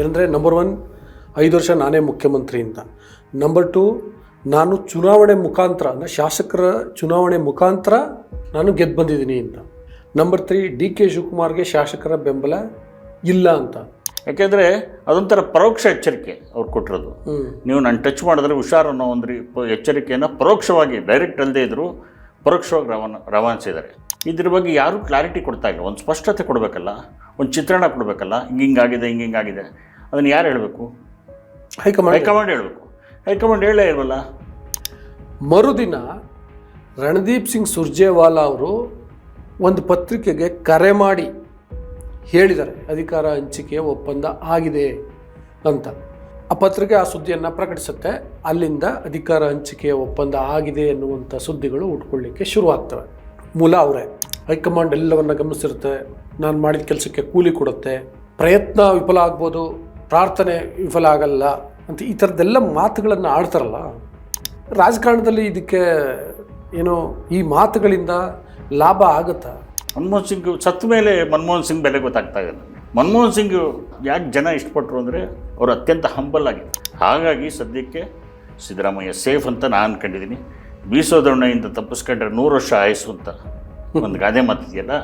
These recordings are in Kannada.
ಏನಂದರೆ ನಂಬರ್ ಒನ್ ಐದು ವರ್ಷ ನಾನೇ ಮುಖ್ಯಮಂತ್ರಿ ಅಂತ. ನಂಬರ್ ಟು ನಾನು ಚುನಾವಣೆ ಮುಖಾಂತರ ಅಂದರೆ ಶಾಸಕರ ಚುನಾವಣೆ ಮುಖಾಂತರ ನಾನು ಗೆದ್ದು ಬಂದಿದ್ದೀನಿ ಅಂತ. ನಂಬರ್ ತ್ರೀ ಡಿ ಕೆ ಶಿವಕುಮಾರ್ಗೆ ಶಾಸಕರ ಬೆಂಬಲ ಇಲ್ಲ ಅಂತ. ಯಾಕೆಂದರೆ ಅದೊಂಥರ ಪರೋಕ್ಷ ಎಚ್ಚರಿಕೆ ಅವ್ರು ಕೊಟ್ಟಿರೋದು. ನೀವು ನಾನು ಟಚ್ ಮಾಡಿದ್ರೆ ಹುಷಾರು ಅನ್ನೋ ಒಂದು ರೀ- ಎಚ್ಚರಿಕೆಯನ್ನು ಪರೋಕ್ಷವಾಗಿ ಡೈರೆಕ್ಟ್ ಅಲ್ಲದೇ ಇದ್ದರೂ ಪರೋಕ್ಷವಾಗಿ ರವಾನ ರವಾನಿಸಿದ್ದಾರೆ. ಇದ್ರ ಬಗ್ಗೆ ಯಾರೂ ಕ್ಲಾರಿಟಿ ಕೊಡ್ತಾ ಇಲ್ಲ. ಒಂದು ಸ್ಪಷ್ಟತೆ ಕೊಡಬೇಕಲ್ಲ ಒಂದು ಚಿತ್ರಣ ಕೊಡಬೇಕಲ್ಲ ಹಿಂಗೆ ಹಿಂಗಾಗಿದೆ ಹಿಂಗೆ ಹಿಂಗಾಗಿದೆ ಅದನ್ನು ಯಾರು ಹೇಳಬೇಕು? ಹೈಕಮಾಂಡ್ ಹೈಕಮಾಂಡ್ ಹೇಳಬೇಕು. ಹೈಕಮಾಂಡ್ ಹೇಳೇ ಇಲ್ವಲ್ಲ? ಮರುದಿನ ರಣದೀಪ್ ಸಿಂಗ್ ಸುರ್ಜೇವಾಲಾ ಅವರು ಒಂದು ಪತ್ರಿಕೆಗೆ ಕರೆ ಮಾಡಿ ಹೇಳಿದ್ದಾರೆ. ಅಧಿಕಾರ ಹಂಚಿಕೆ ಒಪ್ಪಂದ ಆಗಿದೆ ಅಂತ. ಆ ಪತ್ರಿಕೆ ಆ ಸುದ್ದಿಯನ್ನು ಪ್ರಕಟಿಸುತ್ತೆ. ಅಲ್ಲಿಂದ ಅಧಿಕಾರ ಹಂಚಿಕೆಯ ಒಪ್ಪಂದ ಆಗಿದೆ ಎನ್ನುವಂಥ ಸುದ್ದಿಗಳು ಉಟ್ಕೊಳ್ಳಿಕ್ಕೆ ಶುರುವಾಗ್ತವೆ. ಮೂಲ ಅವರೇ ಹೈಕಮಾಂಡ್ ಎಲ್ಲವನ್ನ ಗಮನಿಸಿರುತ್ತೆ. ನಾನು ಮಾಡಿದ ಕೆಲಸಕ್ಕೆ ಕೂಲಿ ಕೊಡುತ್ತೆ. ಪ್ರಯತ್ನ ವಿಫಲ ಆಗ್ಬೋದು. ಪ್ರಾರ್ಥನೆ ವಿಫಲ ಆಗಲ್ಲ ಅಂತ ಈ ಥರದ್ದೆಲ್ಲ ಮಾತುಗಳನ್ನು ಆಡ್ತಾರಲ್ಲ, ರಾಜಕಾರಣದಲ್ಲಿ ಇದಕ್ಕೆ ಏನೋ ಈ ಮಾತುಗಳಿಂದ ಲಾಭ ಆಗುತ್ತಾ? ಮನಮೋಹನ್ ಸಿಂಗ್ ಸತ್ತ ಮೇಲೆ ಮನಮೋಹನ್ ಸಿಂಗ್ ಬೆಲೆ ಗೊತ್ತಾಗ್ತಾ ಇದೆ. ಮನಮೋಹನ್ ಸಿಂಗ್ ಯಾಕೆ ಜನ ಇಷ್ಟಪಟ್ಟರು ಅಂದರೆ ಅವರು ಅತ್ಯಂತ ಹಂಬಲ್ ಆಗಿದೆ ಹಾಗಾಗಿ ಸದ್ಯಕ್ಕೆ ಸಿದ್ದರಾಮಯ್ಯ ಸೇಫ್ ಅಂತ ನಾನು ಅನ್ಕೊಂಡಿದ್ದೀನಿ ಬೀಸೋದೊಣ್ಣೆಯಿಂದ ತಪ್ಪಿಸ್ಕೊಂಡ್ರೆ ನೂರು ವರ್ಷ ಆಯಸ್ಸು ಅಂತ ಒಂದು ಗಾದೆ ಮಾತಿದೆಯಲ್ಲ?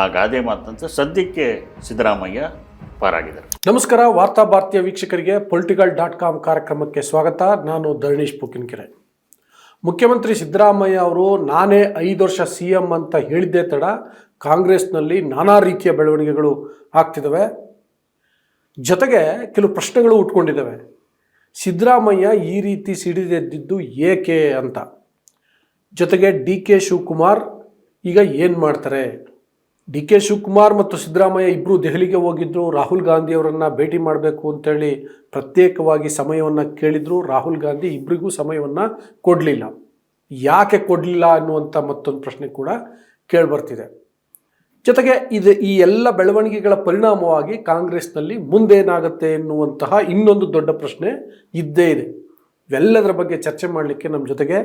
ಆ ಗಾದೆ ಮಾತಂತ ಸದ್ಯಕ್ಕೆ ಸಿದ್ದರಾಮಯ್ಯ ಪಾರಾಗಿದ್ದಾರೆ. ನಮಸ್ಕಾರ, ವಾರ್ತಾ ಭಾರತೀಯ ವೀಕ್ಷಕರಿಗೆ ಪೊಲಿಟಿಕಲ್ ಡಾಟ್ ಕಾಮ್ ಕಾರ್ಯಕ್ರಮಕ್ಕೆ ಸ್ವಾಗತ. ನಾನು ಧರಣೀಶ್ ಪುಕಿನ್ಕೆರೆ. ಮುಖ್ಯಮಂತ್ರಿ ಸಿದ್ದರಾಮಯ್ಯ ಅವರು, ನಾನೇ ಐದು ವರ್ಷ ಸಿ ಎಂ ಅಂತ ಹೇಳಿದ್ದೆ ತಡ ಕಾಂಗ್ರೆಸ್ನಲ್ಲಿ ನಾನಾ ರೀತಿಯ ಬೆಳವಣಿಗೆಗಳು ಆಗ್ತಿದ್ದಾವೆ ಜೊತೆಗೆ ಕೆಲವು ಪ್ರಶ್ನೆಗಳು ಉಟ್ಕೊಂಡಿದ್ದಾವೆ ಸಿದ್ದರಾಮಯ್ಯ ಈ ರೀತಿ ಸಿಡಿದೆದ್ದಿದ್ದು ಏಕೆ ಅಂತ. ಜೊತೆಗೆ ಡಿ ಕೆ ಶಿವಕುಮಾರ್, ಈಗ ಏನು ಮಾಡ್ತಾರೆ? ಡಿ ಕೆ ಶಿವಕುಮಾರ್ ಮತ್ತು ಸಿದ್ದರಾಮಯ್ಯ ಇಬ್ಬರು ದೆಹಲಿಗೆ ಹೋಗಿದ್ದರು ರಾಹುಲ್ ಗಾಂಧಿಯವರನ್ನು ಭೇಟಿ ಮಾಡಬೇಕು ಅಂತೇಳಿ ಪ್ರತ್ಯೇಕವಾಗಿ ಸಮಯವನ್ನು ಕೇಳಿದರು. ರಾಹುಲ್ ಗಾಂಧಿ ಇಬ್ಬರಿಗೂ ಸಮಯವನ್ನು ಕೊಡಲಿಲ್ಲ. ಯಾಕೆ ಕೊಡಲಿಲ್ಲ ಅನ್ನುವಂಥ ಮತ್ತೊಂದು ಪ್ರಶ್ನೆ ಕೂಡ ಕೇಳಿಬರ್ತಿದೆ. ಜೊತೆಗೆ ಇದು ಈ ಎಲ್ಲ ಬೆಳವಣಿಗೆಗಳ ಪರಿಣಾಮವಾಗಿ ಕಾಂಗ್ರೆಸ್ನಲ್ಲಿ ಮುಂದೇನಾಗುತ್ತೆ ಎನ್ನುವಂತಹ ಇನ್ನೊಂದು ದೊಡ್ಡ ಪ್ರಶ್ನೆ ಇದ್ದೇ ಇದೆ. ಇವೆಲ್ಲದರ ಬಗ್ಗೆ ಚರ್ಚೆ ಮಾಡಲಿಕ್ಕೆ ನಮ್ಮ ಜೊತೆಗೆ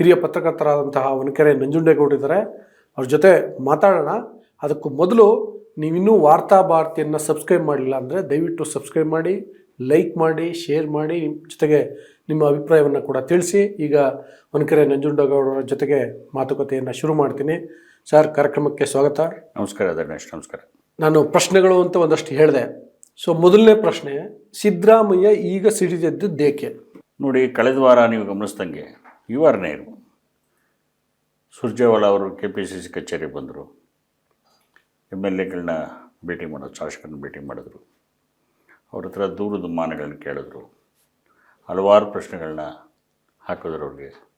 ಹಿರಿಯ ಪತ್ರಕರ್ತರಾದಂತಹ ವನಕೆರೆ ನಂಜುಂಡೇಗೌಡಿದ್ದಾರೆ ಅವ್ರ ಜೊತೆ ಮಾತಾಡೋಣ. ಅದಕ್ಕೂ ಮೊದಲು ನೀವಿನ್ನೂ ವಾರ್ತಾ ಭಾರತಿಯನ್ನು ಸಬ್ಸ್ಕ್ರೈಬ್ ಮಾಡಿಲ್ಲ ಅಂದರೆ ದಯವಿಟ್ಟು ಸಬ್ಸ್ಕ್ರೈಬ್ ಮಾಡಿ ಲೈಕ್ ಮಾಡಿ ಶೇರ್ ಮಾಡಿ ಜೊತೆಗೆ ನಿಮ್ಮ ಅಭಿಪ್ರಾಯವನ್ನು ಕೂಡ ತಿಳಿಸಿ. ಈಗ ವನಕೆರೆ ನಂಜುಂಡಗೌಡರ ಜೊತೆಗೆ ಮಾತುಕತೆಯನ್ನು ಶುರು ಮಾಡ್ತೀನಿ. ಸರ್ ಕಾರ್ಯಕ್ರಮಕ್ಕೆ ಸ್ವಾಗತ. ನಮಸ್ಕಾರ ಧರ್ಮೇಶ್ ನಮಸ್ಕಾರ. ನಾನು ಪ್ರಶ್ನೆಗಳು ಅಂತ ಒಂದಷ್ಟು ಹೇಳಿದೆ. ಸೊ ಮೊದಲನೇ ಪ್ರಶ್ನೆ ಸಿದ್ದರಾಮಯ್ಯ ಈಗ ಸಿಡಿದೆದ್ದೇಕೆ ನೋಡಿ ಕಳೆದ ವಾರ ನೀವು ಗಮನಿಸ್ದಂಗೆ ಯು ಆರ್ ಇರು ಸುರ್ಜೇವಾಲಾ ಅವರು ಕೆ ಪಿ ಸಿ ಸಿ ಕಚೇರಿಗೆ ಬಂದರು. ಎಂ ಎಲ್ ಎಗಳನ್ನ ಭೇಟಿ ಮಾಡೋದು ಶಾಸಕರನ್ನ ಭೇಟಿ ಮಾಡಿದ್ರು. ಅವ್ರ ಹತ್ರ ದೂರದ ದುಮ್ಮಾನಗಳನ್ನ ಕೇಳಿದ್ರು. ಹಲವಾರು ಪ್ರಶ್ನೆಗಳನ್ನ ಹಾಕಿದ್ರು ಅವ್ರಿಗೆ.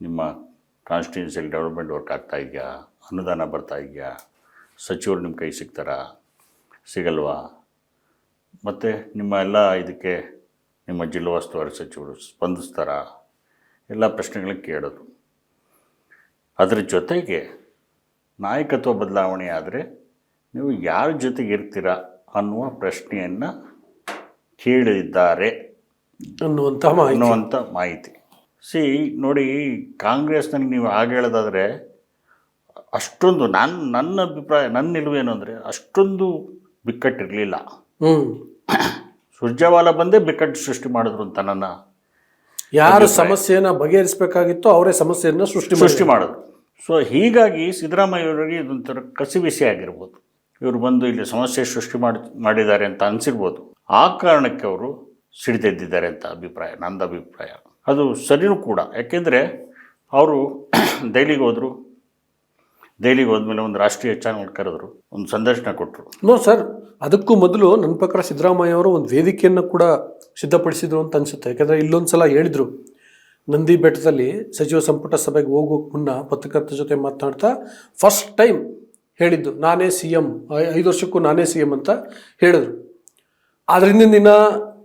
ನಿಮ್ಮ ಕಾನ್ಸ್ಟಿಟ್ಯೂನ್ಸಿಯಲ್ಲಿ ಡೆವಲಪ್ಮೆಂಟ್ ವರ್ಕ್ ಆಗ್ತಾ ಇದೆಯಾ? ಅನುದಾನ ಬರ್ತಾ ಇದೆಯಾ? ಸಚಿವರು ನಿಮ್ಮ ಕೈ ಸಿಗ್ತಾರಾ? ಸಿಗಲ್ವಾ? ಮತ್ತು ನಿಮ್ಮ ಎಲ್ಲ ಇದಕ್ಕೆ ನಿಮ್ಮ ಜಿಲ್ಲಾ ಉಸ್ತುವಾರಿ ಸಚಿವರು ಸ್ಪಂದಿಸ್ತಾರಾ? ಎಲ್ಲ ಪ್ರಶ್ನೆಗಳನ್ನ ಕೇಳೋದು ಅದರ ಜೊತೆಗೆ ನಾಯಕತ್ವ ಬದಲಾವಣೆ ಆದರೆ ನೀವು ಯಾರ ಜೊತೆಗೆ ಇರ್ತೀರಾ ಅನ್ನುವ ಪ್ರಶ್ನೆಯನ್ನು ಕೇಳಿದ್ದಾರೆ ಅನ್ನುವಂಥ ಮಾಹಿತಿ. ಅನ್ನುವಂಥ ಮಾಹಿತಿ. ಸಿ ನೋಡಿ ಕಾಂಗ್ರೆಸ್ನಲ್ಲಿ ನೀವು ಹಾಗೆ ಹೇಳೋದಾದರೆ ಅಷ್ಟೊಂದು ನಾನು ನನ್ನ ಅಭಿಪ್ರಾಯ ನನ್ನ ನಿಲುವೇನು ಅಂದರೆ ಅಷ್ಟೊಂದು ಬಿಕ್ಕಟ್ಟಿರಲಿಲ್ಲ. ಸುರ್ಜೇವಾಲಾ ಬಂದೇ ಬಿಕ್ಕಟ್ಟು ಸೃಷ್ಟಿ ಮಾಡಿದ್ರು ಅಂತ ನನ್ನ ಯಾರು ಸಮಸ್ಯೆನ ಬಗೆಹರಿಸಬೇಕಾಗಿತ್ತೋ ಅವರೇ ಸಮಸ್ಯೆಯನ್ನು ಸೃಷ್ಟಿ ಸೃಷ್ಟಿ ಮಾಡೋದು ಸೊ ಹೀಗಾಗಿ ಸಿದ್ದರಾಮಯ್ಯವರಿಗೆ ಇದೊಂಥರ ಕಸಿಬಿಸಿ ಆಗಿರ್ಬೋದು. ಇವರು ಬಂದು ಇಲ್ಲಿ ಸಮಸ್ಯೆ ಸೃಷ್ಟಿ ಮಾಡಿ, ಮಾಡಿದ್ದಾರೆ ಅಂತ ಅನಿಸಿರ್ಬೋದು. ಆ ಕಾರಣಕ್ಕೆ ಅವರು ಸಿಡಿದೆದ್ದಿದ್ದಾರೆ ಅಂತ ಅಭಿಪ್ರಾಯ, ನಂದು ಅಭಿಪ್ರಾಯ. ಅದು ಸರಿಯೂ ಕೂಡ. ಯಾಕೆಂದರೆ ಅವರು ದೆಹಲಿಗೆ ಹೋದರು. ದೆಹಲಿಗೆ ಹೋದ್ಮೇಲೆ ಒಂದು ರಾಷ್ಟ್ರೀಯ ಚಾನಲ್ ಕರೆದ್ರು. ಒಂದು ಸಂದರ್ಶನ ಕೊಟ್ಟರು ನೋ ಸರ್, ಅದಕ್ಕೂ ಮೊದಲು ನನ್ನ ಪ್ರಕಾರ ಸಿದ್ದರಾಮಯ್ಯ ಅವರು ಒಂದು ವೇದಿಕೆಯನ್ನು ಕೂಡ ಸಿದ್ಧಪಡಿಸಿದ್ರು ಅಂತ ಅನಿಸುತ್ತೆ. ಯಾಕಂದರೆ ಇಲ್ಲೊಂದು ಸಲ ಹೇಳಿದರು. ನಂದಿ ಬೆಟ್ಟದಲ್ಲಿ ಸಚಿವ ಸಂಪುಟ ಸಭೆಗೆ ಹೋಗೋಕೆ ಮುನ್ನ ಪತ್ರಕರ್ತರ ಜೊತೆ ಮಾತನಾಡ್ತಾ ಫಸ್ಟ್ ಟೈಮ್ ಹೇಳಿದ್ದು ನಾನೇ ಸಿ ಎಂ ಐದು ವರ್ಷಕ್ಕೂ ನಾನೇ ಸಿ ಎಂ ಅಂತ ಹೇಳಿದ್ರು. ಆದ್ರಿಂದ ದಿನ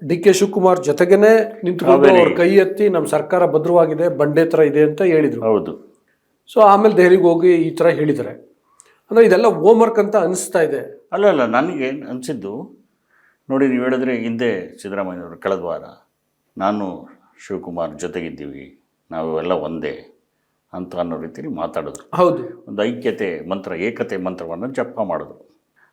ಡಿ ಕೆ ಶಿವಕುಮಾರ್ ಜೊತೆಗೇನೆ ನಿಂತ್ಕೊಂಡು ಅವ್ರ ಕೈ ಎತ್ತಿ ನಮ್ಮ ಸರ್ಕಾರ ಭದ್ರವಾಗಿದೆ ಬಂಡೆ ಥರ ಇದೆ ಅಂತ ಹೇಳಿದರು. ಹೌದು. ಸೊ ಆಮೇಲೆ ದೆಹಲಿಗೆ ಹೋಗಿ ಈ ಥರ ಹೇಳಿದ್ದಾರೆ. ಅಂದರೆ ಇದೆಲ್ಲ ಹೋಮ್ವರ್ಕ್ ಅಂತ ಅನಿಸ್ತಾ ಇದೆ. ಅಲ್ಲ ಅಲ್ಲ ನನಗೆ ಅನಿಸಿದ್ದು ನೋಡಿ ನೀವು ಹೇಳಿದ್ರೆ ಹಿಂದೆ ಸಿದ್ದರಾಮಯ್ಯವರು ಕಳೆದ ವಾರ ನಾನು ಶಿವಕುಮಾರ್ ಜೊತೆಗಿದ್ದೀವಿ ನಾವೆಲ್ಲ ಒಂದೇ ಅಂತ ಅನ್ನೋ ರೀತಿಯಲ್ಲಿ ಮಾತಾಡಿದ್ರು. ಹೌದು. ಒಂದು ಐಕ್ಯತೆ ಮಂತ್ರ ಏಕತೆ ಮಂತ್ರವನ್ನು ಜಪ ಮಾಡಿದ್ರು.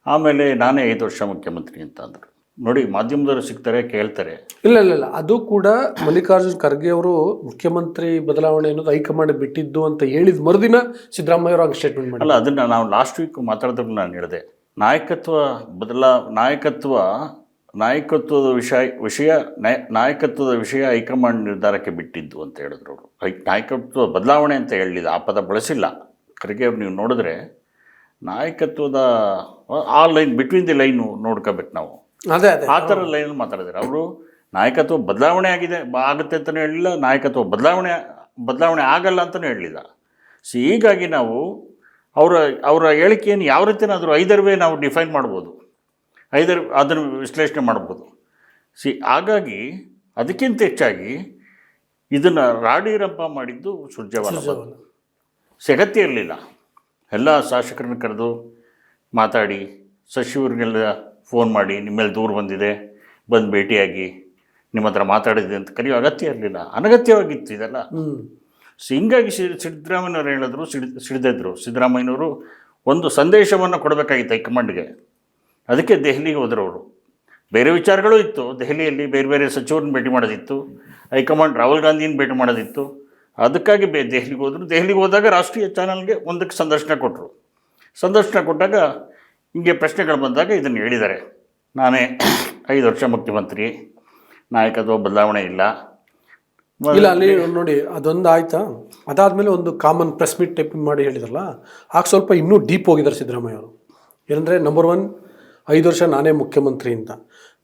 ಆಮೇಲೆ ನಾನೇ ಐದು ವರ್ಷ ಮುಖ್ಯಮಂತ್ರಿ ಅಂತ ಅಂದರು. ನೋಡಿ ಮಾಧ್ಯಮದವರು ಸಿಗ್ತಾರೆ ಕೇಳ್ತಾರೆ. ಇಲ್ಲ ಇಲ್ಲ ಇಲ್ಲ. ಅದು ಕೂಡ ಮಲ್ಲಿಕಾರ್ಜುನ್ ಖರ್ಗೆ ಅವರು ಮುಖ್ಯಮಂತ್ರಿ ಬದಲಾವಣೆ ಅನ್ನೋದು ಹೈಕಮಾಂಡ್ ಬಿಟ್ಟಿದ್ದು ಅಂತ ಹೇಳಿದ ಮರುದಿನ ಸಿದ್ದರಾಮಯ್ಯ ಅವರು ಸ್ಟೇಟ್ಮೆಂಟ್ ಮಾಡಿ ಅಲ್ಲ ಅದನ್ನು ನಾವು ಲಾಸ್ಟ್ ವೀಕ್ ಮಾತಾಡಿದ್ರು ನಾನು ಹೇಳಿದೆ ನಾಯಕತ್ವ ಬದಲಾ ನಾಯಕತ್ವ ನಾಯಕತ್ವದ ವಿಷಯ ವಿಷಯ ನಾಯ- ನಾಯಕತ್ವದ ವಿಷಯ ಹೈಕಮಾಂಡ್ ನಿರ್ಧಾರಕ್ಕೆ ಬಿಟ್ಟಿದ್ದು ಅಂತ ಹೇಳಿದ್ರು ಅವರು. ಹೈ ನಾಯಕತ್ವ ಬದಲಾವಣೆ ಅಂತ ಹೇಳಲಿಲ್ಲ ಆ ಪದ ಬಳಸಿಲ್ಲ. ಖರ್ಗೆ ಅವ್ರು ನೀವು ನೋಡಿದ್ರೆ ನಾಯಕತ್ವದ ಆ ಲೈನ್ ಬಿಟ್ವೀನ್ ದಿ ಲೈನು ನೋಡ್ಕೋಬೇಕು ನಾವು. ಅದೇ ಅದೇ. ಆ ಥರ ಲೈನ್ ಮಾತಾಡಿದ್ರೆ ಅವರು ನಾಯಕತ್ವ ಬದಲಾವಣೆ ಆಗಿದೆ ಆಗುತ್ತೆ ಅಂತಲೂ ಹೇಳಿಲ್ಲ ನಾಯಕತ್ವ ಬದಲಾವಣೆ ಬದಲಾವಣೆ ಆಗಲ್ಲ ಅಂತಲೂ ಹೇಳಲಿಲ್ಲ ಸೊ ಹೀಗಾಗಿ ನಾವು ಅವರ ಅವರ ಹೇಳಿಕೆಯನ್ನು ಯಾವ ರೀತಿನಾದರೂ ಐದರ್ವೇ ನಾವು ಡಿಫೈನ್ ಮಾಡ್ಬೋದು. ಐದರ್ ಅದನ್ನು ವಿಶ್ಲೇಷಣೆ ಮಾಡ್ಬೋದು. ಸಿ ಹಾಗಾಗಿ ಅದಕ್ಕಿಂತ ಹೆಚ್ಚಾಗಿ ಇದನ್ನು ರಾಡಿರಂಪ ಮಾಡಿದ್ದು ಸುರ್ಜೇವಾಲ ಸೆಗತಿ ಇರಲಿಲ್ಲ. ಎಲ್ಲ ಶಾಸಕರನ್ನು ಕರೆದು ಮಾತಾಡಿ ಸಚಿವರಿಗೆಲ್ಲ ಫೋನ್ ಮಾಡಿ ನಿಮ್ಮೇಲೆ ದೂರು ಬಂದಿದೆ ಬಂದು ಭೇಟಿಯಾಗಿ ನಿಮ್ಮ ಹತ್ರ ಮಾತಾಡಿದೆ ಅಂತ ಕರೆಯೋ ಅಗತ್ಯ ಇರಲಿಲ್ಲ. ಅನಗತ್ಯವಾಗಿತ್ತು ಇದೆಲ್ಲ. ಸೊ ಹಿಂಗಾಗಿ ಸಿ ಸಿದ್ದರಾಮಯ್ಯನವ್ರು ಹೇಳಿದ್ರು ಸಿಡ್ ಸಿಡಿದಿದ್ರು. ಸಿದ್ದರಾಮಯ್ಯನವರು ಒಂದು ಸಂದೇಶವನ್ನು ಕೊಡಬೇಕಾಗಿತ್ತು ಹೈಕಮಾಂಡ್ಗೆ. ಅದಕ್ಕೆ ದೆಹಲಿಗೆ ಹೋದರು ಅವರು. ಬೇರೆ ವಿಚಾರಗಳು ಇತ್ತು. ದೆಹಲಿಯಲ್ಲಿ ಬೇರೆ ಬೇರೆ ಸಚಿವರನ್ನ ಭೇಟಿ ಮಾಡೋದಿತ್ತು. ಹೈಕಮಾಂಡ್ ರಾಹುಲ್ ಗಾಂಧಿನ ಭೇಟಿ ಮಾಡೋದಿತ್ತು. ಅದಕ್ಕಾಗಿ ಬೇ ದೆಹಲಿಗೆ ಹೋದರು. ದೆಹಲಿಗೆ ಹೋದಾಗ ರಾಷ್ಟ್ರೀಯ ಚಾನಲ್ಗೆ ಒಂದಕ್ಕೆ ಸಂದರ್ಶನ ಕೊಟ್ಟರು ಸಂದರ್ಶನ ಕೊಟ್ಟಾಗ ಹಿಂಗೆ ಪ್ರಶ್ನೆಗಳು ಬಂದಾಗ ಇದನ್ನು ಹೇಳಿದ್ದಾರೆ. ನಾನೇ ಐದು ವರ್ಷ ಮುಖ್ಯಮಂತ್ರಿ. ನಾಯಕತ್ವ ಬದಲಾವಣೆ ಇಲ್ಲ. ಇಲ್ಲ, ಅಲ್ಲಿ ನೋಡಿ, ಅದೊಂದು ಆಯ್ತಾ? ಅದಾದ್ಮೇಲೆ ಒಂದು ಕಾಮನ್ ಪ್ರೆಸ್ ಮೀಟ್ ಟೈಪ್ ಮಾಡಿ ಹೇಳಿದ್ರಲ್ಲ, ಆಗ ಸ್ವಲ್ಪ ಇನ್ನೂ ಡೀಪ್ ಹೋಗಿದ್ದಾರೆ ಸಿದ್ದರಾಮಯ್ಯ ಅವರು. ಏನಂದರೆ ನಂಬರ್ ಒನ್ ಐದು ವರ್ಷ ನಾನೇ ಮುಖ್ಯಮಂತ್ರಿ ಅಂತ.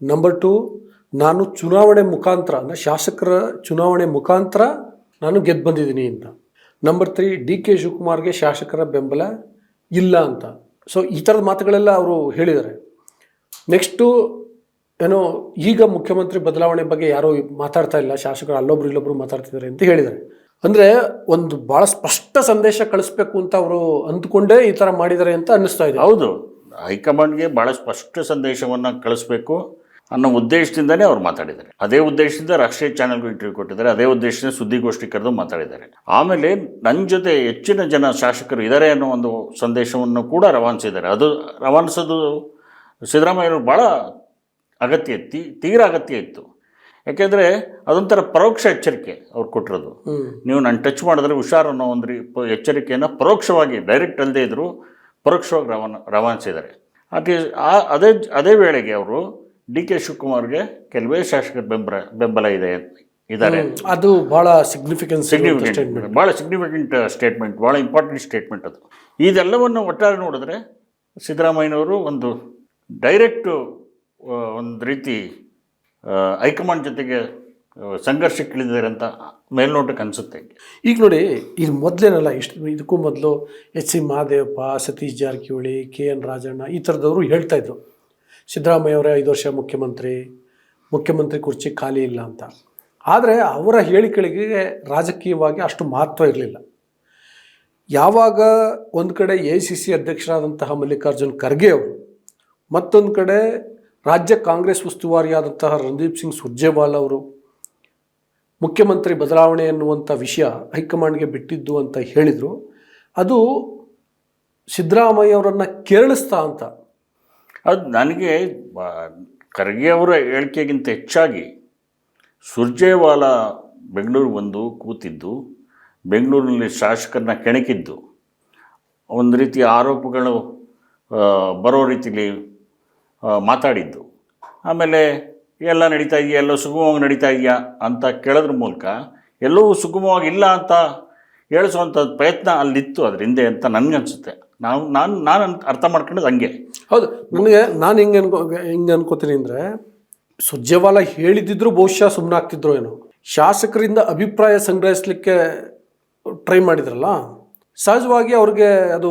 ನಂಬರ್ ಟು ನಾನು ಚುನಾವಣೆ ಮುಖಾಂತರ ಅಂದರೆ ಶಾಸಕರ ಚುನಾವಣೆ ಮುಖಾಂತರ ನಾನು ಗೆದ್ದು ಬಂದಿದ್ದೀನಿ ಅಂತ. ನಂಬರ್ ತ್ರೀ ಡಿ ಕೆ ಶಿವಕುಮಾರ್ಗೆ ಶಾಸಕರ ಬೆಂಬಲ ಇಲ್ಲ ಅಂತ. ಸೊ ಈ ಥರದ ಮಾತುಗಳೆಲ್ಲ ಅವರು ಹೇಳಿದ್ದಾರೆ. ನೆಕ್ಸ್ಟು ಏನೋ, ಈಗ ಮುಖ್ಯಮಂತ್ರಿ ಬದಲಾವಣೆ ಬಗ್ಗೆ ಯಾರೋ ಮಾತಾಡ್ತಾ ಇಲ್ಲ. ಶಾಸಕರು ಅಲ್ಲೊಬ್ರು ಇಲ್ಲೊಬ್ರು ಮಾತಾಡ್ತಿದ್ದಾರೆ ಅಂತ ಹೇಳಿದ್ದಾರೆ. ಅಂದರೆ, ಒಂದು ಭಾಳ ಸ್ಪಷ್ಟ ಸಂದೇಶ ಕಳಿಸ್ಬೇಕು ಅಂತ ಅವರು ಅಂದ್ಕೊಂಡೇ ಈ ಥರ ಮಾಡಿದ್ದಾರೆ ಅಂತ ಅನ್ನಿಸ್ತಾ ಇದೆ. ಹೌದು. ಹೈಕಮಾಂಡ್ಗೆ ಭಾಳ ಸ್ಪಷ್ಟ ಸಂದೇಶವನ್ನು ಕಳಿಸ್ಬೇಕು ಅನ್ನೋ ಉದ್ದೇಶದಿಂದನೇ ಅವ್ರು ಮಾತಾಡಿದ್ದಾರೆ. ಅದೇ ಉದ್ದೇಶದಿಂದ ರಾಷ್ಟ್ರೀಯ ಚಾನೆಲ್ಗೂ ಇಂಟರ್ವ್ಯೂ ಕೊಟ್ಟಿದ್ದಾರೆ. ಅದೇ ಉದ್ದೇಶದಿಂದ ಸುದ್ದಿಗೋಷ್ಠಿ ಕರೆದು ಮಾತಾಡಿದ್ದಾರೆ. ಆಮೇಲೆ ನನ್ನ ಜೊತೆ ಹೆಚ್ಚಿನ ಜನ ಶಾಸಕರು ಇದ್ದಾರೆ ಅನ್ನೋ ಒಂದು ಸಂದೇಶವನ್ನು ಕೂಡ ರವಾನಿಸಿದ್ದಾರೆ. ಅದು ರವಾನಿಸೋದು ಸಿದ್ದರಾಮಯ್ಯವರು ಭಾಳ ಅಗತ್ಯ ತೀ ತೀರ ಅಗತ್ಯ ಇತ್ತು. ಯಾಕೆಂದರೆ ಅದೊಂಥರ ಪರೋಕ್ಷ ಎಚ್ಚರಿಕೆ ಅವ್ರು ಕೊಟ್ಟಿರೋದು. ನೀವು ನಾನು ಟಚ್ ಮಾಡಿದ್ರೆ ಹುಷಾರು ಅನ್ನೋ ಒಂದು ರೀ ಎಚ್ಚರಿಕೆಯನ್ನು ಪರೋಕ್ಷವಾಗಿ ಡೈರೆಕ್ಟ್ ಅಲ್ಲದೆ ಇದ್ದರೂ ಪರೋಕ್ಷವಾಗಿ ರವಾನ ರವಾನಿಸಿದ್ದಾರೆ. ಅದೇ ಆ ಅದೇ ಅದೇ ವೇಳೆಗೆ ಅವರು ಡಿ ಕೆ ಶಿವಕುಮಾರ್ಗೆ ಕೆಲವೇ ಶಾಸಕರ ಬೆಂಬಲ ಬೆಂಬಲ ಇದೆ ಇದ್ದಾರೆ. ಅದು ಭಾಳ ಸಿಗ್ನಿಫಿಕೆನ್ಸ್ ಸಿಗ್ನಿಫಿಕೆಂಟ್ ಭಾಳ ಸಿಗ್ನಿಫಿಕೆಂಟ್ ಸ್ಟೇಟ್ಮೆಂಟ್ ಭಾಳ ಇಂಪಾರ್ಟೆಂಟ್ ಸ್ಟೇಟ್ಮೆಂಟ್ ಅದು. ಇದೆಲ್ಲವನ್ನು ಒಟ್ಟಾರೆ ನೋಡಿದ್ರೆ ಸಿದ್ದರಾಮಯ್ಯನವರು ಒಂದು ಡೈರೆಕ್ಟು ಒಂದು ರೀತಿ ಆ, ಹೈಕಮಾಂಡ್ ಜೊತೆಗೆ ಸಂಘರ್ಷಕ್ಕಿಳಿದಿದ್ದಾರೆ ಅಂತ ಮೇಲ್ನೋಟಕ್ಕೆ ಅನಿಸುತ್ತೆ ಈಗ ನೋಡಿ, ಇದು ಮೊದಲೇನಲ್ಲ, ಇಷ್ಟು ಇದಕ್ಕೂ ಮೊದಲು H C Mahadevappa, Satish Jarkiholi, K N Rajanna ಈ ಥರದವರು ಹೇಳ್ತಾ ಇದ್ರು. ಸಿದ್ದರಾಮಯ್ಯ ಅವರೇ ಐದು ವರ್ಷ ಮುಖ್ಯಮಂತ್ರಿ ಮುಖ್ಯಮಂತ್ರಿ ಕುರ್ಚಿ ಖಾಲಿ ಇಲ್ಲ ಅಂತ. ಆದರೆ ಅವರ ಹೇಳಿಕೆಗಳಿಗೆ ರಾಜಕೀಯವಾಗಿ ಅಷ್ಟು ಮಹತ್ವ ಇರಲಿಲ್ಲ. ಯಾವಾಗ ಒಂದು ಕಡೆ ಎ ಸಿ ಸಿ ಅಧ್ಯಕ್ಷರಾದಂತಹ ಮಲ್ಲಿಕಾರ್ಜುನ್ ಖರ್ಗೆ ಅವರು, ಮತ್ತೊಂದು ಕಡೆ ರಾಜ್ಯ ಕಾಂಗ್ರೆಸ್ ಉಸ್ತುವಾರಿಯಾದಂತಹ ರಣದೀಪ್ ಸಿಂಗ್ ಸುರ್ಜೇವಾಲ್ ಅವರು ಮುಖ್ಯಮಂತ್ರಿ ಬದಲಾವಣೆ ಎನ್ನುವಂಥ ವಿಷಯ ಹೈಕಮಾಂಡ್ಗೆ ಬಿಟ್ಟಿದ್ದು ಅಂತ ಹೇಳಿದರು. ಅದು ಸಿದ್ದರಾಮಯ್ಯವರನ್ನು ಕೆರಳಿಸ್ತಾ ಅಂತ. ಅದು ನನಗೆ ಖರ್ಗೆ ಅವರ ಹೇಳಿಕೆಗಿಂತ ಹೆಚ್ಚಾಗಿ ಸುರ್ಜೇವಾಲ ಬೆಂಗಳೂರು ಬಂದು ಕೂತಿದ್ದು, ಬೆಂಗಳೂರಿನಲ್ಲಿ ಶಾಸಕರನ್ನ ಕೆಣಕಿದ್ದು, ಒಂದು ರೀತಿಯ ಆರೋಪಗಳು ಬರೋ ರೀತಿಯಲ್ಲಿ ಮಾತಾಡಿದ್ದು. ಆಮೇಲೆ ಎಲ್ಲ ನಡೀತಾ ಇದೆಯಾ? ಎಲ್ಲೋ ಸುಗಮವಾಗಿ ನಡೀತಾ ಇದೆಯಾ? ಅಂತ ಕೇಳೋದ್ರ ಮೂಲಕ ಎಲ್ಲವೂ ಸುಗಮವಾಗಿ ಇಲ್ಲ ಅಂತ ಹೇಳಿಸುವಂಥ ಪ್ರಯತ್ನ ಅಲ್ಲಿತ್ತು ಅದ್ರ ಹಿಂದೆ ಅಂತ ನನಗನ್ಸುತ್ತೆ. ನಾವು ನಾನು ನಾನು ಅರ್ಥ ಮಾಡ್ಕೊಂಡದ್ದು ಹಂಗೆ. ಹೌದು ನನಗೆ ನಾನು ಹಿಂಗೆ ಅನ್ಕೋ ಹಿಂಗೆ ಅನ್ಕೋತೀನಿ ಅಂದರೆ ಸುಜ್ಜವಾಲ ಹೇಳಿದಿದ್ರು ಬಹುಶಃ ಸುಮ್ಮನಾಗ್ತಿದ್ರು ಏನೋ. ಶಾಸಕರಿಂದ ಅಭಿಪ್ರಾಯ ಸಂಗ್ರಹಿಸಲಿಕ್ಕೆ ಟ್ರೈ ಮಾಡಿದ್ರಲ್ಲ ಸಹಜವಾಗಿ ಅವ್ರಿಗೆ ಅದು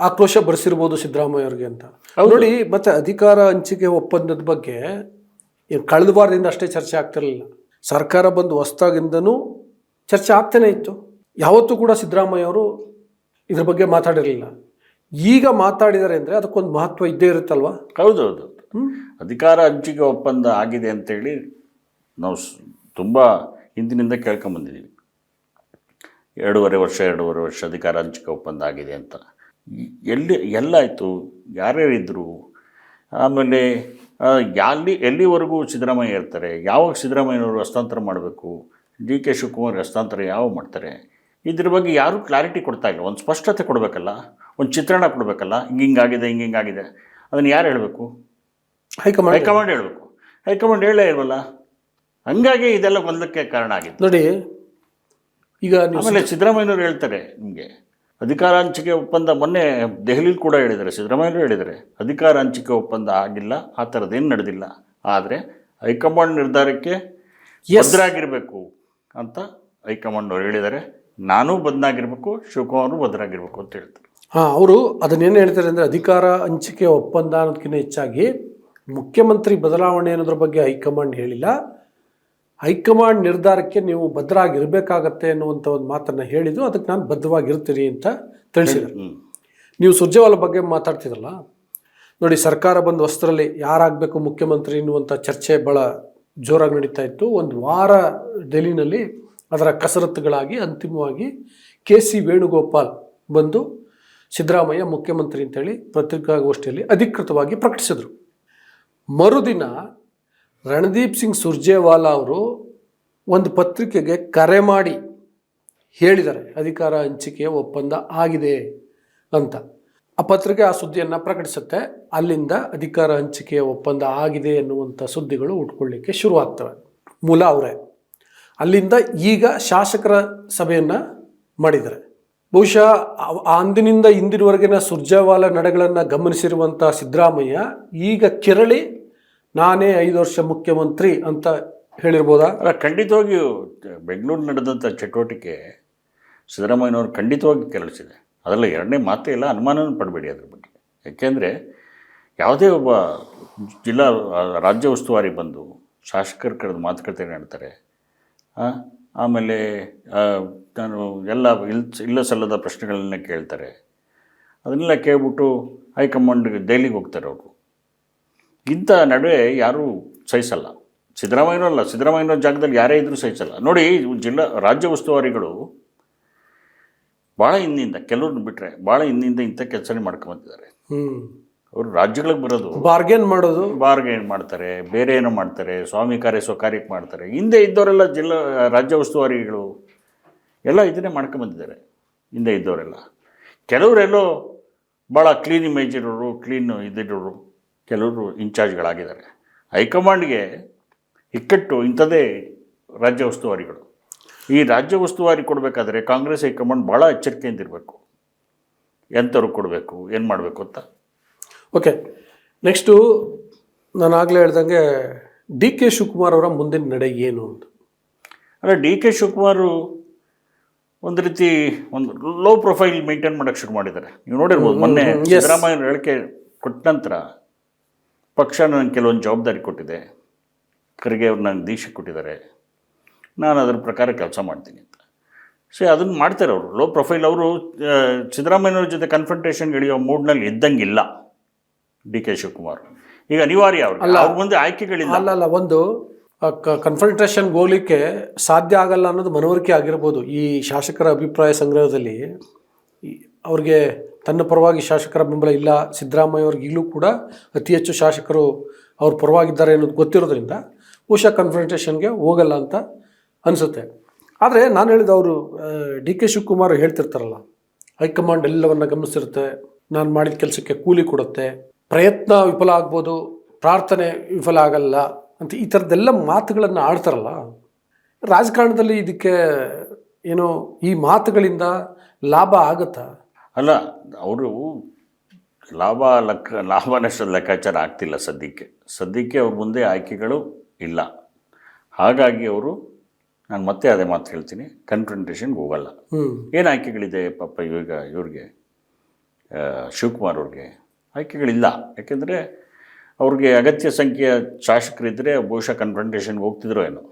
ಆಕ್ರೋಶ ಬರೆಸಿರ್ಬೋದು ಸಿದ್ದರಾಮಯ್ಯ ಅವ್ರಿಗೆ ಅಂತ. ನೋಡಿ ಮತ್ತೆ ಅಧಿಕಾರ ಹಂಚಿಕೆ ಒಪ್ಪಂದದ ಬಗ್ಗೆ ಏನ್ ಕಳೆದ ವಾರದಿಂದ ಅಷ್ಟೇ ಚರ್ಚೆ ಆಗ್ತಿರಲಿಲ್ಲ. ಸರ್ಕಾರ ಬಂದು ಹೊಸ್ದಾಗಿಂದನೂ ಚರ್ಚೆ ಆಗ್ತಾನೆ ಇತ್ತು. ಯಾವತ್ತೂ ಕೂಡ ಸಿದ್ದರಾಮಯ್ಯ ಅವರು ಇದ್ರ ಬಗ್ಗೆ ಮಾತಾಡಿರಲಿಲ್ಲ. ಈಗ ಮಾತಾಡಿದ್ದಾರೆ ಅಂದರೆ ಅದಕ್ಕೊಂದು ಮಹತ್ವ ಇದ್ದೇ ಇರುತ್ತಲ್ವಾ? ಹೌದು? ಅಧಿಕಾರ ಹಂಚಿಕೆ ಒಪ್ಪಂದ ಆಗಿದೆ ಅಂತೇಳಿ ನಾವು ತುಂಬ ಹಿಂದಿನಿಂದ ಕೇಳ್ಕೊಂಬಂದಿದ್ದೀವಿ ಎರಡೂವರೆ ವರ್ಷ ಎರಡೂವರೆ ವರ್ಷ ಅಧಿಕಾರ ಹಂಚಿಕೆ ಒಪ್ಪಂದ ಆಗಿದೆ ಅಂತ. ಎಲ್ಲಿ ಎಲ್ಲಾಯಿತು ಯಾರ್ಯಾರಿದ್ದರು ಆಮೇಲೆ ಎಲ್ಲಿ ಎಲ್ಲಿವರೆಗೂ ಸಿದ್ದರಾಮಯ್ಯ ಇರ್ತಾರೆ? ಯಾವಾಗ ಸಿದ್ದರಾಮಯ್ಯನವರು ಹಸ್ತಾಂತರ ಮಾಡಬೇಕು? ಡಿ ಕೆ ಶಿವಕುಮಾರ್ ಹಸ್ತಾಂತರ ಯಾವಾಗ ಮಾಡ್ತಾರೆ? ಇದ್ರ ಬಗ್ಗೆ ಯಾರೂ ಕ್ಲಾರಿಟಿ ಕೊಡ್ತಾ ಇಲ್ಲ. ಒಂದು ಸ್ಪಷ್ಟತೆ ಕೊಡಬೇಕಲ್ಲ? ಒಂದು ಚಿತ್ರಣ ಕೊಡಬೇಕಲ್ಲ? ಹಿಂಗೆ ಹಿಂಗಾಗಿದೆ ಹಿಂಗೆ ಹಿಂಗಾಗಿದೆ ಅದನ್ನು ಯಾರು ಹೇಳಬೇಕು? ಹೈಕಮಾಂಡ್. ಹೈಕಮಾಂಡ್ ಹೇಳಬೇಕು. ಹೈಕಮಾಂಡ್ ಹೇಳೇ ಇಲ್ವಲ್ಲ? ಹಂಗಾಗಿ ಇದೆಲ್ಲ ಗೊಂದಲಕ್ಕೆ ಕಾರಣ ಆಗಿದೆ ನೋಡಿ ಈಗ ಆಮೇಲೆ ಸಿದ್ದರಾಮಯ್ಯನವರು ಹೇಳ್ತಾರೆ ನಿಮಗೆ. ಅಧಿಕಾರ ಹಂಚಿಕೆ ಒಪ್ಪಂದ ಮೊನ್ನೆ ದೆಹಲಿಲಿ ಕೂಡ ಹೇಳಿದ್ದಾರೆ ಸಿದ್ದರಾಮಯ್ಯರು ಹೇಳಿದ್ದಾರೆ. ಅಧಿಕಾರ ಹಂಚಿಕೆ ಒಪ್ಪಂದ ಆಗಿಲ್ಲ ಆ ಥರದ್ದೇನು ನಡೆದಿಲ್ಲ. ಆದರೆ ಹೈಕಮಾಂಡ್ ನಿರ್ಧಾರಕ್ಕೆ ಭದ್ರಾಗಿರಬೇಕು ಅಂತ ಹೈಕಮಾಂಡ್ ಅವರು ಹೇಳಿದ್ದಾರೆ. ನಾನೂ ಬದನಾಗಿರ್ಬೇಕು ಶಿವಕುಮಾರ್ ಭದ್ರಾಗಿರ್ಬೇಕು ಅಂತ ಹೇಳ್ತಾರೆ. ಹಾಂ ಅವರು ಅದನ್ನೇನು ಹೇಳ್ತಾರೆ ಅಂದರೆ ಅಧಿಕಾರ ಹಂಚಿಕೆ ಒಪ್ಪಂದ ಅನ್ನೋದಕ್ಕಿಂತ ಹೆಚ್ಚಾಗಿ ಮುಖ್ಯಮಂತ್ರಿ ಬದಲಾವಣೆ ಅನ್ನೋದ್ರ ಬಗ್ಗೆ ಹೈಕಮಾಂಡ್ ಹೇಳಿಲ್ಲ. ಹೈಕಮಾಂಡ್ ನಿರ್ಧಾರಕ್ಕೆ ನೀವು ಬದ್ಧರಾಗಿರಬೇಕಾಗತ್ತೆ ಅನ್ನುವಂಥ ಒಂದು ಮಾತನ್ನು ಹೇಳಿದ್ರು. ಅದಕ್ಕೆ ನಾನು ಬದ್ಧವಾಗಿರ್ತೀರಿ ಅಂತ ತಿಳಿಸಿದರು. ನೀವು ಸುರ್ಜೇವಾಲ ಬಗ್ಗೆ ಮಾತಾಡ್ತಿದ್ರಲ್ಲ? ನೋಡಿ ಸರ್ಕಾರ ಬಂದ ವಸ್ತ್ರಲ್ಲಿ ಯಾರಾಗಬೇಕು ಮುಖ್ಯಮಂತ್ರಿ ಎನ್ನುವಂಥ ಚರ್ಚೆ ಭಾಳ ಜೋರಾಗಿ ನಡೀತಾ ಇತ್ತು. ಒಂದು ವಾರ ಡೆಲ್ಲಿನಲ್ಲಿ ಅದರ ಕಸರತ್ತುಗಳಾಗಿ ಅಂತಿಮವಾಗಿ ಕೆ ಸಿ ವೇಣುಗೋಪಾಲ್ ಬಂದು ಸಿದ್ದರಾಮಯ್ಯ ಮುಖ್ಯಮಂತ್ರಿ ಅಂತೇಳಿ ಪತ್ರಿಕಾಗೋಷ್ಠಿಯಲ್ಲಿ ಅಧಿಕೃತವಾಗಿ ಪ್ರಕಟಿಸಿದರು. ಮರುದಿನ ರಣದೀಪ್ ಸಿಂಗ್ ಸುರ್ಜೇವಾಲಾ ಅವರು ಒಂದು ಪತ್ರಿಕೆಗೆ ಕರೆ ಮಾಡಿ ಹೇಳಿದ್ದಾರೆ, ಅಧಿಕಾರ ಹಂಚಿಕೆಯ ಒಪ್ಪಂದ ಆಗಿದೆ ಅಂತ. ಆ ಪತ್ರಿಕೆ ಆ ಸುದ್ದಿಯನ್ನು ಪ್ರಕಟಿಸುತ್ತೆ, ಅಲ್ಲಿಂದ ಅಧಿಕಾರ ಹಂಚಿಕೆಯ ಒಪ್ಪಂದ ಆಗಿದೆ ಎನ್ನುವಂಥ ಸುದ್ದಿಗಳು ಉಟ್ಕೊಳ್ಳಿಕ್ಕೆ ಶುರುವಾಗ್ತವೆ. ಮೂಲ ಅವರೇ, ಅಲ್ಲಿಂದ ಈಗ ಶಾಸಕರ ಸಭೆಯನ್ನು ಮಾಡಿದ್ದಾರೆ. ಬಹುಶಃ ಅಂದಿನಿಂದ ಇಂದಿನವರೆಗಿನ ಸುರ್ಜಾವಾಲ ನಡೆಗಳನ್ನು ಗಮನಿಸಿರುವಂಥ ಸಿದ್ದರಾಮಯ್ಯ ಈಗ ಕೆರಳಿ ನಾನೇ ಐದು ವರ್ಷ ಮುಖ್ಯಮಂತ್ರಿ ಅಂತ ಹೇಳಿರ್ಬೋದಾ? ಅಲ್ಲ, ಖಂಡಿತವಾಗಿಯೂ ಬೆಂಗಳೂರು ನಡೆದಂಥ ಚಟುವಟಿಕೆ ಸಿದ್ದರಾಮಯ್ಯನವರು ಖಂಡಿತವಾಗಿ ಕೆರಳಿಸಿದೆ. ಅದರಲ್ಲಿ ಎರಡನೇ ಮಾತೇ ಇಲ್ಲ, ಅನುಮಾನನೂ ಪಡಬೇಡಿ ಅದ್ರ ಬಗ್ಗೆ. ಯಾಕೆಂದರೆ ಯಾವುದೇ ಒಬ್ಬ ಜಿಲ್ಲಾ ರಾಜ್ಯ ಉಸ್ತುವಾರಿ ಬಂದು ಶಾಸಕರ ಕರೆದು ಮಾತುಕತೆ ನಡ್ತಾರೆ ಆಮೇಲೆ ನಾನು ಎಲ್ಲ ಇಲ್ ಇಲ್ಲ ಸಲ್ಲದ ಪ್ರಶ್ನೆಗಳನ್ನ ಕೇಳ್ತಾರೆ. ಅದನ್ನೆಲ್ಲ ಕೇಳ್ಬಿಟ್ಟು ಹೈಕಮಾಂಡ್ಗೆ ದೆಹಲಿಗೆ ಹೋಗ್ತಾರೆ ಅವರು. ಇಂಥ ನಡುವೆ ಯಾರೂ ಸಹಿಸಲ್ಲ. ಸಿದ್ದರಾಮಯ್ಯನಲ್ಲ ಸಿದ್ದರಾಮಯ್ಯನ ಜಾಗದಲ್ಲಿ ಯಾರೇ ಇದ್ರೂ ಸಹಿಸಲ್ಲ. ನೋಡಿ ಜಿಲ್ಲಾ ರಾಜ್ಯ ಉಸ್ತುವಾರಿಗಳು ಭಾಳ ಹಿಂದಿಂದ ಕೆಲವ್ರನ್ನ ಬಿಟ್ಟರೆ ಭಾಳ ಹಿಂದಿಂದ ಇಂಥ ಕೆಲಸನೇ ಮಾಡ್ಕೊಂಬಂದಿದ್ದಾರೆ ಅವರು ರಾಜ್ಯಗಳಿಗೆ ಬರೋದು. ಬಾರ್ಗೇನ್ ಮಾಡೋದು? ಬಾರ್ಗೇನ್ ಮಾಡ್ತಾರೆ ಬೇರೆ ಏನೋ ಮಾಡ್ತಾರೆ ಸ್ವಾಮಿ ಕಾರ್ಯ ಸ್ವಕಾರ್ಯಕ್ಕೆ ಮಾಡ್ತಾರೆ. ಹಿಂದೆ ಇದ್ದವರೆಲ್ಲ ಜಿಲ್ಲಾ ರಾಜ್ಯ ಉಸ್ತುವಾರಿಗಳು ಎಲ್ಲ ಇದನ್ನೇ ಮಾಡ್ಕೊಂಬಂದಿದ್ದಾರೆ ಹಿಂದೆ ಇದ್ದವರೆಲ್ಲ. ಕೆಲವರೆಲ್ಲೋ ಭಾಳ ಕ್ಲೀನ್ ಇಮೇಜ್ ಇರೋರು ಕ್ಲೀನ್ ಇದಿರೋರು. ಕೆಲವರು ಇನ್ಚಾರ್ಜ್ಗಳಾಗಿದ್ದಾರೆ. ಹೈಕಮಾಂಡ್ಗೆ ಇಕ್ಕಟ್ಟು ಇಂಥದ್ದೇ ರಾಜ್ಯ ಉಸ್ತುವಾರಿಗಳು. ಈ ರಾಜ್ಯ ಉಸ್ತುವಾರಿ ಕೊಡಬೇಕಾದ್ರೆ ಕಾಂಗ್ರೆಸ್ ಹೈಕಮಾಂಡ್ ಭಾಳ ಎಚ್ಚರಿಕೆಯಿಂದ ಇರಬೇಕು. ಎಂಥವ್ರು ಕೊಡಬೇಕು ಏನು ಮಾಡಬೇಕು ಅಂತ. ಓಕೆ ನೆಕ್ಸ್ಟು ನಾನು ಆಗಲೇ ಹೇಳ್ದಂಗೆ ಡಿ ಕೆ ಶಿವಕುಮಾರ್ ಅವರ ಮುಂದಿನ ನಡೆ ಏನು ಅಂತ. ಅಂದರೆ ಡಿ ಕೆ ಶಿವಕುಮಾರು ಒಂದು ರೀತಿ ಒಂದು ಲೋ ಪ್ರೊಫೈಲ್ ಮೇಂಟೈನ್ ಮಾಡೋಕ್ಕೆ ಶುರು ಮಾಡಿದ್ದಾರೆ. ನೀವು ನೋಡಿರ್ಬೋದು ಮೊನ್ನೆ. ಸಿದ್ದರಾಮಯ್ಯ ಹೇಳಿಕೆ ಕೊಟ್ಟ ನಂತರ ಪಕ್ಷ ನನಗೆ ಕೆಲವೊಂದು ಜವಾಬ್ದಾರಿ ಕೊಟ್ಟಿದೆ. ಖರ್ಗೆ ಅವ್ರು ನನಗೆ ದೀಕ್ಷೆ ಕೊಟ್ಟಿದ್ದಾರೆ. ನಾನು ಅದರ ಪ್ರಕಾರ ಕೆಲಸ ಮಾಡ್ತೀನಿ ಅಂತ. ಸೊ ಅದನ್ನು ಮಾಡ್ತಾರೆ ಅವರು. ಲೋ ಪ್ರೊಫೈಲ್ ಅವರು ಸಿದ್ದರಾಮಯ್ಯವ್ರ ಜೊತೆ ಕನ್ಫ್ರಂಟೇಷನ್ಗೆ ಇಳಿಯೋ ಮೂಡ್ನಲ್ಲಿ ಇದ್ದಂಗಿಲ್ಲ ಡಿ ಕೆ ಶಿವಕುಮಾರ್. ಈಗ ಅನಿವಾರ್ಯ ಅವ್ರಿಗೆ. ಅವ್ರ ಮುಂದೆ ಆಯ್ಕೆಗಳಿಲ್ಲ. ಅಲ್ಲ ಅಲ್ಲ ಒಂದು ಕನ್ಫಂಟ್ರೇಷನ್ಗೆ ಹೋಗ್ಲಿಕ್ಕೆ ಸಾಧ್ಯ ಆಗಲ್ಲ ಅನ್ನೋದು ಮನವರಿಕೆ ಆಗಿರ್ಬೋದು. ಈ ಶಾಸಕರ ಅಭಿಪ್ರಾಯ ಸಂಗ್ರಹದಲ್ಲಿ ಅವ್ರಿಗೆ ತನ್ನ ಪರವಾಗಿ ಶಾಸಕರ ಬೆಂಬಲ ಇಲ್ಲ. ಸಿದ್ದರಾಮಯ್ಯ ಅವ್ರಿಗೆ ಈಗಲೂ ಕೂಡ ಅತಿ ಹೆಚ್ಚು ಶಾಸಕರು ಅವ್ರ ಪರವಾಗಿದ್ದಾರೆ ಅನ್ನೋದು ಗೊತ್ತಿರೋದ್ರಿಂದ ಬಹುಶಃ ಕನ್ಫರ್ಟೇಷನ್ಗೆ ಹೋಗಲ್ಲ ಅಂತ ಅನಿಸುತ್ತೆ. ಆದರೆ ನಾನು ಹೇಳಿದ ಅವರು ಡಿ ಕೆ ಶಿವಕುಮಾರ್ ಹೇಳ್ತಿರ್ತಾರಲ್ಲ, ಹೈಕಮಾಂಡ್ ಎಲ್ಲವನ್ನ ಗಮನಿಸಿರುತ್ತೆ, ನಾನು ಮಾಡಿದ ಕೆಲಸಕ್ಕೆ ಕೂಲಿ ಕೊಡುತ್ತೆ, ಪ್ರಯತ್ನ ವಿಫಲ ಆಗ್ಬೋದು, ಪ್ರಾರ್ಥನೆ ವಿಫಲ ಆಗಲ್ಲ ಅಂತ ಈ ಥರದ್ದೆಲ್ಲ ಮಾತುಗಳನ್ನು ಆಡ್ತಾರಲ್ಲ, ರಾಜಕಾರಣದಲ್ಲಿ ಇದಕ್ಕೆ ಏನೋ ಈ ಮಾತುಗಳಿಂದ ಲಾಭ ಆಗುತ್ತಾ? ಅಲ್ಲ ಅವರು ಲಾಭ ಲೆಕ್ಕ ಲಾಭ ನಷ್ಟದ ಲೆಕ್ಕಾಚಾರ ಆಗ್ತಿಲ್ಲ ಸದ್ಯಕ್ಕೆ. ಸದ್ಯಕ್ಕೆ ಅವ್ರ ಮುಂದೆ ಆಯ್ಕೆಗಳು ಇಲ್ಲ. ಹಾಗಾಗಿ ಅವರು ನಾನು ಮತ್ತೆ ಅದೇ ಮಾತು ಹೇಳ್ತೀನಿ ಕನ್ಫ್ರಂಟೇಷನ್ಗೆ ಹೋಗಲ್ಲ. ಏನು ಆಯ್ಕೆಗಳಿದೆ ಪಾಪ ಇವಾಗ ಇವ್ರಿಗೆ? ಶಿವಕುಮಾರ್ ಅವ್ರಿಗೆ? ಆಯ್ಕೆಗಳಿಲ್ಲ. ಯಾಕೆಂದರೆ ಅವ್ರಿಗೆ ಅಗತ್ಯ ಸಂಖ್ಯೆಯ ಶಾಸಕರಿದ್ದರೆ ಬಹುಶಃ ಕನ್ಫ್ರಂಟೇಷನ್ಗೆ ಹೋಗ್ತಿದ್ರು ಏನೋ.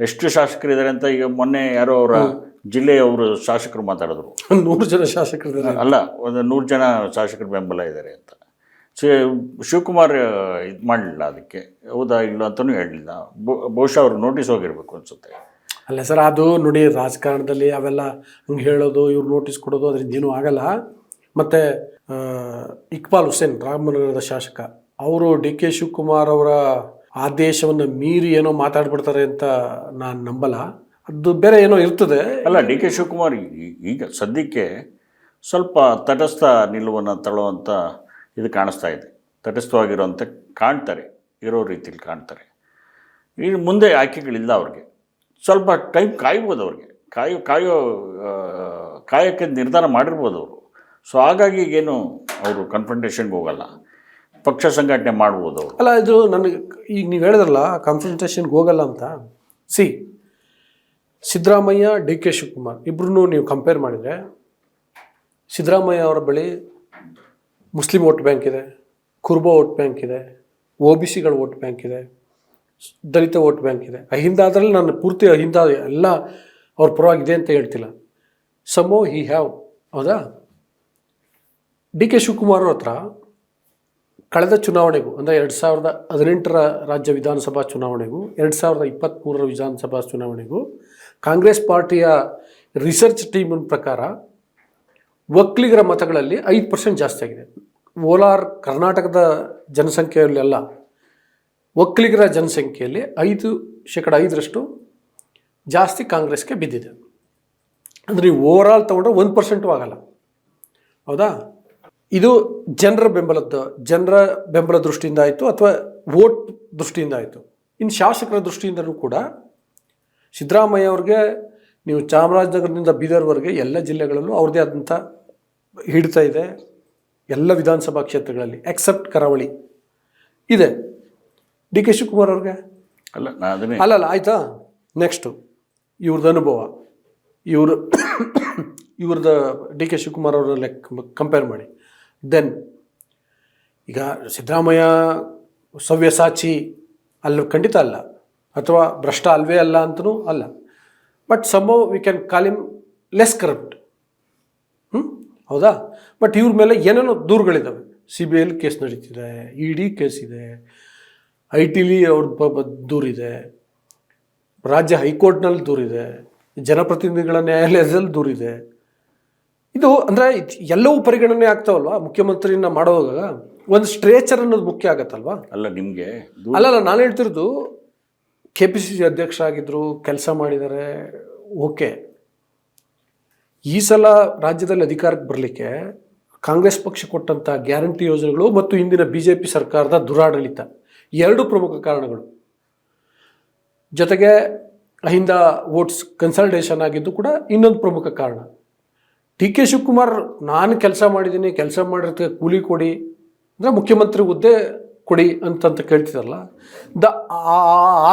ಎಷ್ಟು ಶಾಸಕರಿದ್ದಾರೆ ಅಂತ ಈಗ ಮೊನ್ನೆ ಯಾರೋ ಅವರ ಜಿಲ್ಲೆಯವರು ಶಾಸಕರು ಮಾತಾಡಿದ್ರು. ನೂರು ಜನ ಶಾಸಕರು ಅಲ್ಲ ಒಂದು ನೂರು ಜನ ಶಾಸಕರು ಬೆಂಬಲ ಇದ್ದಾರೆ ಅಂತ. ಶಿವಕುಮಾರ್ ಇದು ಮಾಡಲಿಲ್ಲ ಅದಕ್ಕೆ. ಹೌದಾ ಇಲ್ಲ ಅಂತಲೂ ಹೇಳಲಿಲ್ಲ. ಬಹುಶಃ ಅವರು ನೋಟಿಸ್ ಹೋಗಿರಬೇಕು ಅನಿಸುತ್ತೆ. ಅಲ್ಲ ಸರ್ ಅದು ನೋಡಿ ರಾಜಕಾರಣದಲ್ಲಿ ಅವೆಲ್ಲ ಹಂಗೆ ಹೇಳೋದು ಇವ್ರು ನೋಟಿಸ್ ಕೊಡೋದು ಅದರಿಂದ ಏನೂ ಆಗಲ್ಲ. ಮತ್ತು ಇಕ್ಬಾಲ್ ಹುಸೇನ್ ರಾಮನಗರದ ಶಾಸಕ ಅವರು ಡಿ ಕೆ ಶಿವಕುಮಾರ್ ಅವರ ಆದೇಶವನ್ನು ಮೀರಿ ಏನೋ ಮಾತಾಡ್ಬಿಡ್ತಾರೆ ಅಂತ ನಾನು ನಂಬಲ್ಲ. ಅದು ಬೇರೆ ಏನೋ ಇರ್ತದೆ. ಅಲ್ಲ ಡಿ ಕೆ ಶಿವಕುಮಾರ್ ಈಗ ಸದ್ಯಕ್ಕೆ ಸ್ವಲ್ಪ ತಟಸ್ಥ ನಿಲುವನ್ನು ತಳುವಂಥ ಇದು ಕಾಣಿಸ್ತಾ ಇದೆ. ತಟಸ್ಥವಾಗಿರುವಂಥ ಕಾಣ್ತಾರೆ ಇರೋ ರೀತಿಯಲ್ಲಿ ಕಾಣ್ತಾರೆ. ಈಗ ಮುಂದೆ ಆಯ್ಕೆಗಳಿಲ್ಲ ಅವ್ರಿಗೆ. ಸ್ವಲ್ಪ ಟೈಮ್ ಕಾಯ್ಬೋದು ಅವ್ರಿಗೆ. ಕಾಯೋ ಕಾಯೋ ಕಾಯೋಕ್ಕೆ ನಿರ್ಧಾರ ಮಾಡಿರ್ಬೋದು ಅವರು. ಸೊ ಹಾಗಾಗಿ ಏನು ಅವರು ಕನ್ಫಂಟೇಷನ್ಗೆ ಹೋಗಲ್ಲ. ಪಕ್ಷ ಸಂಘಟನೆ ಮಾಡ್ಬೋದು ಅವರು. ಅಲ್ಲ ಇದು ನನಗೆ ಈಗ ನೀವು ಹೇಳಿದ್ರಲ್ಲ ಕನ್ಫಂಟೇಷನ್ಗೆ ಹೋಗಲ್ಲ ಅಂತ. C Siddaramaiah, D K Shivakumar. ಇಬ್ಬರನ್ನೂ ನೀವು ಕಂಪೇರ್ ಮಾಡಿದರೆ ಸಿದ್ದರಾಮಯ್ಯ ಅವರ ಬಳಿ ಮುಸ್ಲಿಂ ವೋಟ್ ಬ್ಯಾಂಕ್ ಇದೆ, ಕುರ್ಬಾ ವೋಟ್ ಬ್ಯಾಂಕ್ ಇದೆ ಒ ಬಿ ಸಿಗಳ ವೋಟ್ ಬ್ಯಾಂಕ್ ಇದೆ, ದಲಿತ ವೋಟ್ ಬ್ಯಾಂಕ್ ಇದೆ. ಅಹಿಂದ ಅದರಲ್ಲಿ ನಾನು ಪೂರ್ತಿ ಅಹಿಂದ ಎಲ್ಲ ಅವ್ರ ಪರವಾಗಿದೆ ಅಂತ ಹೇಳ್ತಿಲ್ಲ. ಸಮೋ ಹಿ ಹ್ಯಾವ್ ಹೌದಾ? ಡಿ ಕೆ ಶಿವಕುಮಾರ್ ಅವ್ರ ಹತ್ರ ಕಳೆದ ಚುನಾವಣೆಗೂ, ಅಂದರೆ ಎರಡು ಸಾವಿರದ ಹದಿನೆಂಟರ ರಾಜ್ಯ ವಿಧಾನಸಭಾ ಚುನಾವಣೆಗೂ, ಎರಡು ಸಾವಿರದ ಇಪ್ಪತ್ತ್ಮೂರರ ವಿಧಾನಸಭಾ ಚುನಾವಣೆಗೂ ಕಾಂಗ್ರೆಸ್ ಪಾರ್ಟಿಯ ರಿಸರ್ಚ್ ಟೀಮಿನ ಪ್ರಕಾರ ಒಕ್ಕಲಿಗರ ಮತಗಳಲ್ಲಿ ಐದು ಪರ್ಸೆಂಟ್ ಜಾಸ್ತಿ ಆಗಿದೆ. ಓಲಾರ್ ಕರ್ನಾಟಕದ ಜನಸಂಖ್ಯೆಯಲ್ಲೆಲ್ಲ ಒಕ್ಕಲಿಗರ ಜನಸಂಖ್ಯೆಯಲ್ಲಿ ಐದು ಶೇಕಡ ಐದರಷ್ಟು ಜಾಸ್ತಿ ಕಾಂಗ್ರೆಸ್ಗೆ ಬಿದ್ದಿದೆ. ಅಂದರೆ ನೀವು ಓವರಾಲ್ ತೊಗೊಂಡ್ರೆ ಒಂದು ಪರ್ಸೆಂಟು ಆಗಲ್ಲ. ಹೌದಾ? ಇದು ಜನರ ಬೆಂಬಲದ ಜನರ ಬೆಂಬಲ ದೃಷ್ಟಿಯಿಂದ ಆಯಿತು ಅಥವಾ ವೋಟ್ ದೃಷ್ಟಿಯಿಂದ ಆಯಿತು. ಇನ್ನು ಶಾಸಕರ ದೃಷ್ಟಿಯಿಂದಲೂ ಕೂಡ ಸಿದ್ದರಾಮಯ್ಯ ಅವ್ರಿಗೆ ನೀವು ಚಾಮರಾಜನಗರದಿಂದ ಬೀದರ್ವರೆಗೆ ಎಲ್ಲ ಜಿಲ್ಲೆಗಳಲ್ಲೂ ಅವ್ರದ್ದೇ ಆದಂಥ ಹಿಡಿತ ಇದೆ ಎಲ್ಲ ವಿಧಾನಸಭಾ ಕ್ಷೇತ್ರಗಳಲ್ಲಿ ಎಕ್ಸೆಪ್ಟ್ ಕರಾವಳಿ. ಇದೆ. ಡಿ ಕೆ ಶಿವಕುಮಾರ್ ಅವ್ರಿಗೆ? ಅಲ್ಲ ಅಲ್ಲ ಅಲ್ಲ ಅಲ್ಲಲ್ಲ ಆಯಿತಾ? ನೆಕ್ಸ್ಟು ಇವ್ರದ್ದು ಅನುಭವ. ಇವರು ಇವ್ರದ್ದು ಡಿ ಕೆ ಶಿವಕುಮಾರ್ ಅವರ ಲೆಕ್ಕ ಕಂಪೇರ್ ಮಾಡಿ. ದೆನ್ ಈಗ ಸಿದ್ದರಾಮಯ್ಯ ಸವ್ಯಸಾಚಿ ಅಲ್ಲಿ ಖಂಡಿತ ಅಲ್ಲ. ಅಥವಾ ಭ್ರಷ್ಟ ಅಲ್ವೇ ಅಲ್ಲ ಅಂತಲೂ ಅಲ್ಲ. But some we can call him less corrupt ಹ್ಞೂ ಹೌದಾ? ಬಟ್ ಇವ್ರ ಮೇಲೆ ಏನೇನೋ ದೂರುಗಳಿದ್ದಾವೆ ಸಿ ಬಿ ಐಲಿ ಕೇಸ್ ನಡೀತಿದೆ ಇ ಡಿ ಕೇಸ್ ಇದೆ ಐ ಟಿಲಿ ಅವ್ರ ದೂರಿದೆ ರಾಜ್ಯ ಹೈಕೋರ್ಟ್ನಲ್ಲಿ ದೂರಿದೆ ಜನಪ್ರತಿನಿಧಿಗಳ ನ್ಯಾಯಾಲಯದಲ್ಲಿ ದೂರಿದೆ. ಇದು ಅಂದರೆ ಎಲ್ಲವೂ ಪರಿಗಣನೆ ಆಗ್ತಾವಲ್ವಾ? ಮುಖ್ಯಮಂತ್ರಿನ ಮಾಡುವಾಗ ಒಂದು ಸ್ಟ್ರೇಚರ್ ಅನ್ನೋದು ಮುಖ್ಯ ಆಗತ್ತಲ್ವಾ? ಅಲ್ಲ ನಿಮಗೆ ಅಲ್ಲಲ್ಲ ನಾನು ಹೇಳ್ತಿರೋದು ಕೆ ಪಿ ಸಿ ಸಿ ಅಧ್ಯಕ್ಷ ಆಗಿದ್ರು ಕೆಲಸ ಮಾಡಿದ್ದಾರೆ ಓಕೆ. ಈ ಸಲ ರಾಜ್ಯದಲ್ಲಿ ಅಧಿಕಾರಕ್ಕೆ ಬರಲಿಕ್ಕೆ ಕಾಂಗ್ರೆಸ್ ಪಕ್ಷ ಕೊಟ್ಟಂಥ ಗ್ಯಾರಂಟಿ ಯೋಜನೆಗಳು ಮತ್ತು ಇಂದಿನ ಬಿ ಜೆ ಪಿ ಸರ್ಕಾರದ ದುರಾಡಳಿತ, ಎರಡು ಪ್ರಮುಖ ಕಾರಣಗಳು. ಜೊತೆಗೆ ಅಹಿಂದ ವೋಟ್ಸ್ ಕನ್ಸಲ್ಟೇಷನ್ ಆಗಿದ್ದು ಕೂಡ ಇನ್ನೊಂದು ಪ್ರಮುಖ ಕಾರಣ. ಡಿ ಕೆ ಶಿವಕುಮಾರ್, ನಾನು ಕೆಲಸ ಮಾಡಿದ್ದೀನಿ, ಕೆಲಸ ಮಾಡಿರ್ತೀವಿ ಕೂಲಿ ಕೊಡಿ. ಅಂದರೆ ಮುಖ್ಯಮಂತ್ರಿ ಹುದ್ದೆ ಕೊಡಿ ಅಂತಂತ ಕೇಳ್ತಿದ್ರಲ್ಲ? ದ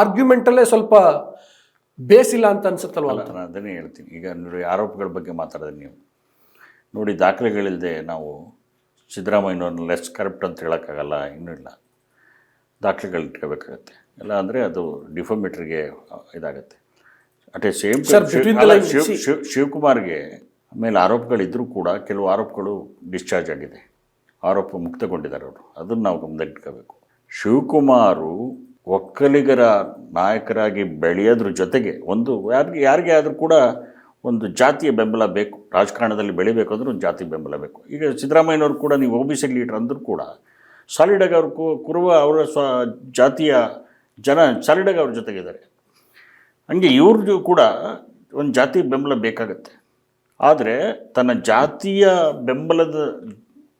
ಆರ್ಗ್ಯುಮೆಂಟಲ್ಲೇ ಸ್ವಲ್ಪ ಬೇಸಿಲ್ಲ ಅಂತ ಅನ್ಸುತ್ತಲ್ವ ನಾನು ಅದನ್ನೇ ಹೇಳ್ತೀನಿ. ಈಗ ನೋಡಿ ಆರೋಪಗಳ ಬಗ್ಗೆ ಮಾತಾಡಿದ್ರೆ ನೀವು. ನೋಡಿ ದಾಖಲೆಗಳಿಲ್ಲದೆ ನಾವು ಸಿದ್ದರಾಮಯ್ಯನವ್ರನ್ನ ಲೆಸ್ ಕರಪ್ಟ್ ಅಂತ ಹೇಳೋಕ್ಕಾಗಲ್ಲ ಇನ್ನೂ ಇಲ್ಲ. ದಾಖಲೆಗಳು ಇಟ್ಕೋಬೇಕಾಗತ್ತೆ. ಇಲ್ಲ ಅಂದರೆ ಅದು ಡಿಫಾಮೇಟ್ರಿಗೆ ಇದಾಗುತ್ತೆ. ಅಟ್ ಎ ಸೇಮ್ ಶಿವಕುಮಾರ್ಗೆ ಆಮೇಲೆ ಆರೋಪಗಳಿದ್ದರೂ ಕೂಡ ಕೆಲವು ಆರೋಪಗಳು ಡಿಸ್ಚಾರ್ಜ್ ಆಗಿದೆ. ಆರೋಪ ಮುಕ್ತಗೊಂಡಿದ್ದಾರೆ ಅವರು. ಅದನ್ನು ನಾವು ಗಮನದಲ್ಲಿಟ್ಕೋಬೇಕು. ಶಿವಕುಮಾರು ಒಕ್ಕಲಿಗರ ನಾಯಕರಾಗಿ ಬೆಳೆಯೋದ್ರ ಜೊತೆಗೆ ಒಂದು ಯಾರಿಗೆ ಯಾರಿಗೆ ಆದರೂ ಕೂಡ ಒಂದು ಜಾತಿಯ ಬೆಂಬಲ ಬೇಕು. ರಾಜಕಾರಣದಲ್ಲಿ ಬೆಳಿಬೇಕು ಅಂದ್ರೆ ಒಂದು ಜಾತಿ ಬೆಂಬಲ ಬೇಕು. ಈಗ ಸಿದ್ದರಾಮಯ್ಯನವರು ಕೂಡ ನೀವು ಒ ಬಿ ಸಿ ಲೀಡರ್ ಅಂದರೂ ಕೂಡ ಸಾಲಿಡಾಗಿ ಅವರು ಕುರುವ ಅವರ ಸ್ವ, ಜಾತಿಯ ಜನ ಸಾಲಿಡಾಗಿ ಅವ್ರ ಜೊತೆಗಿದ್ದಾರೆ. ಹಂಗೆ ಇವ್ರದ್ದು ಕೂಡ ಒಂದು ಜಾತಿ ಬೆಂಬಲ ಬೇಕಾಗತ್ತೆ. ಆದರೆ ತನ್ನ ಜಾತಿಯ ಬೆಂಬಲದ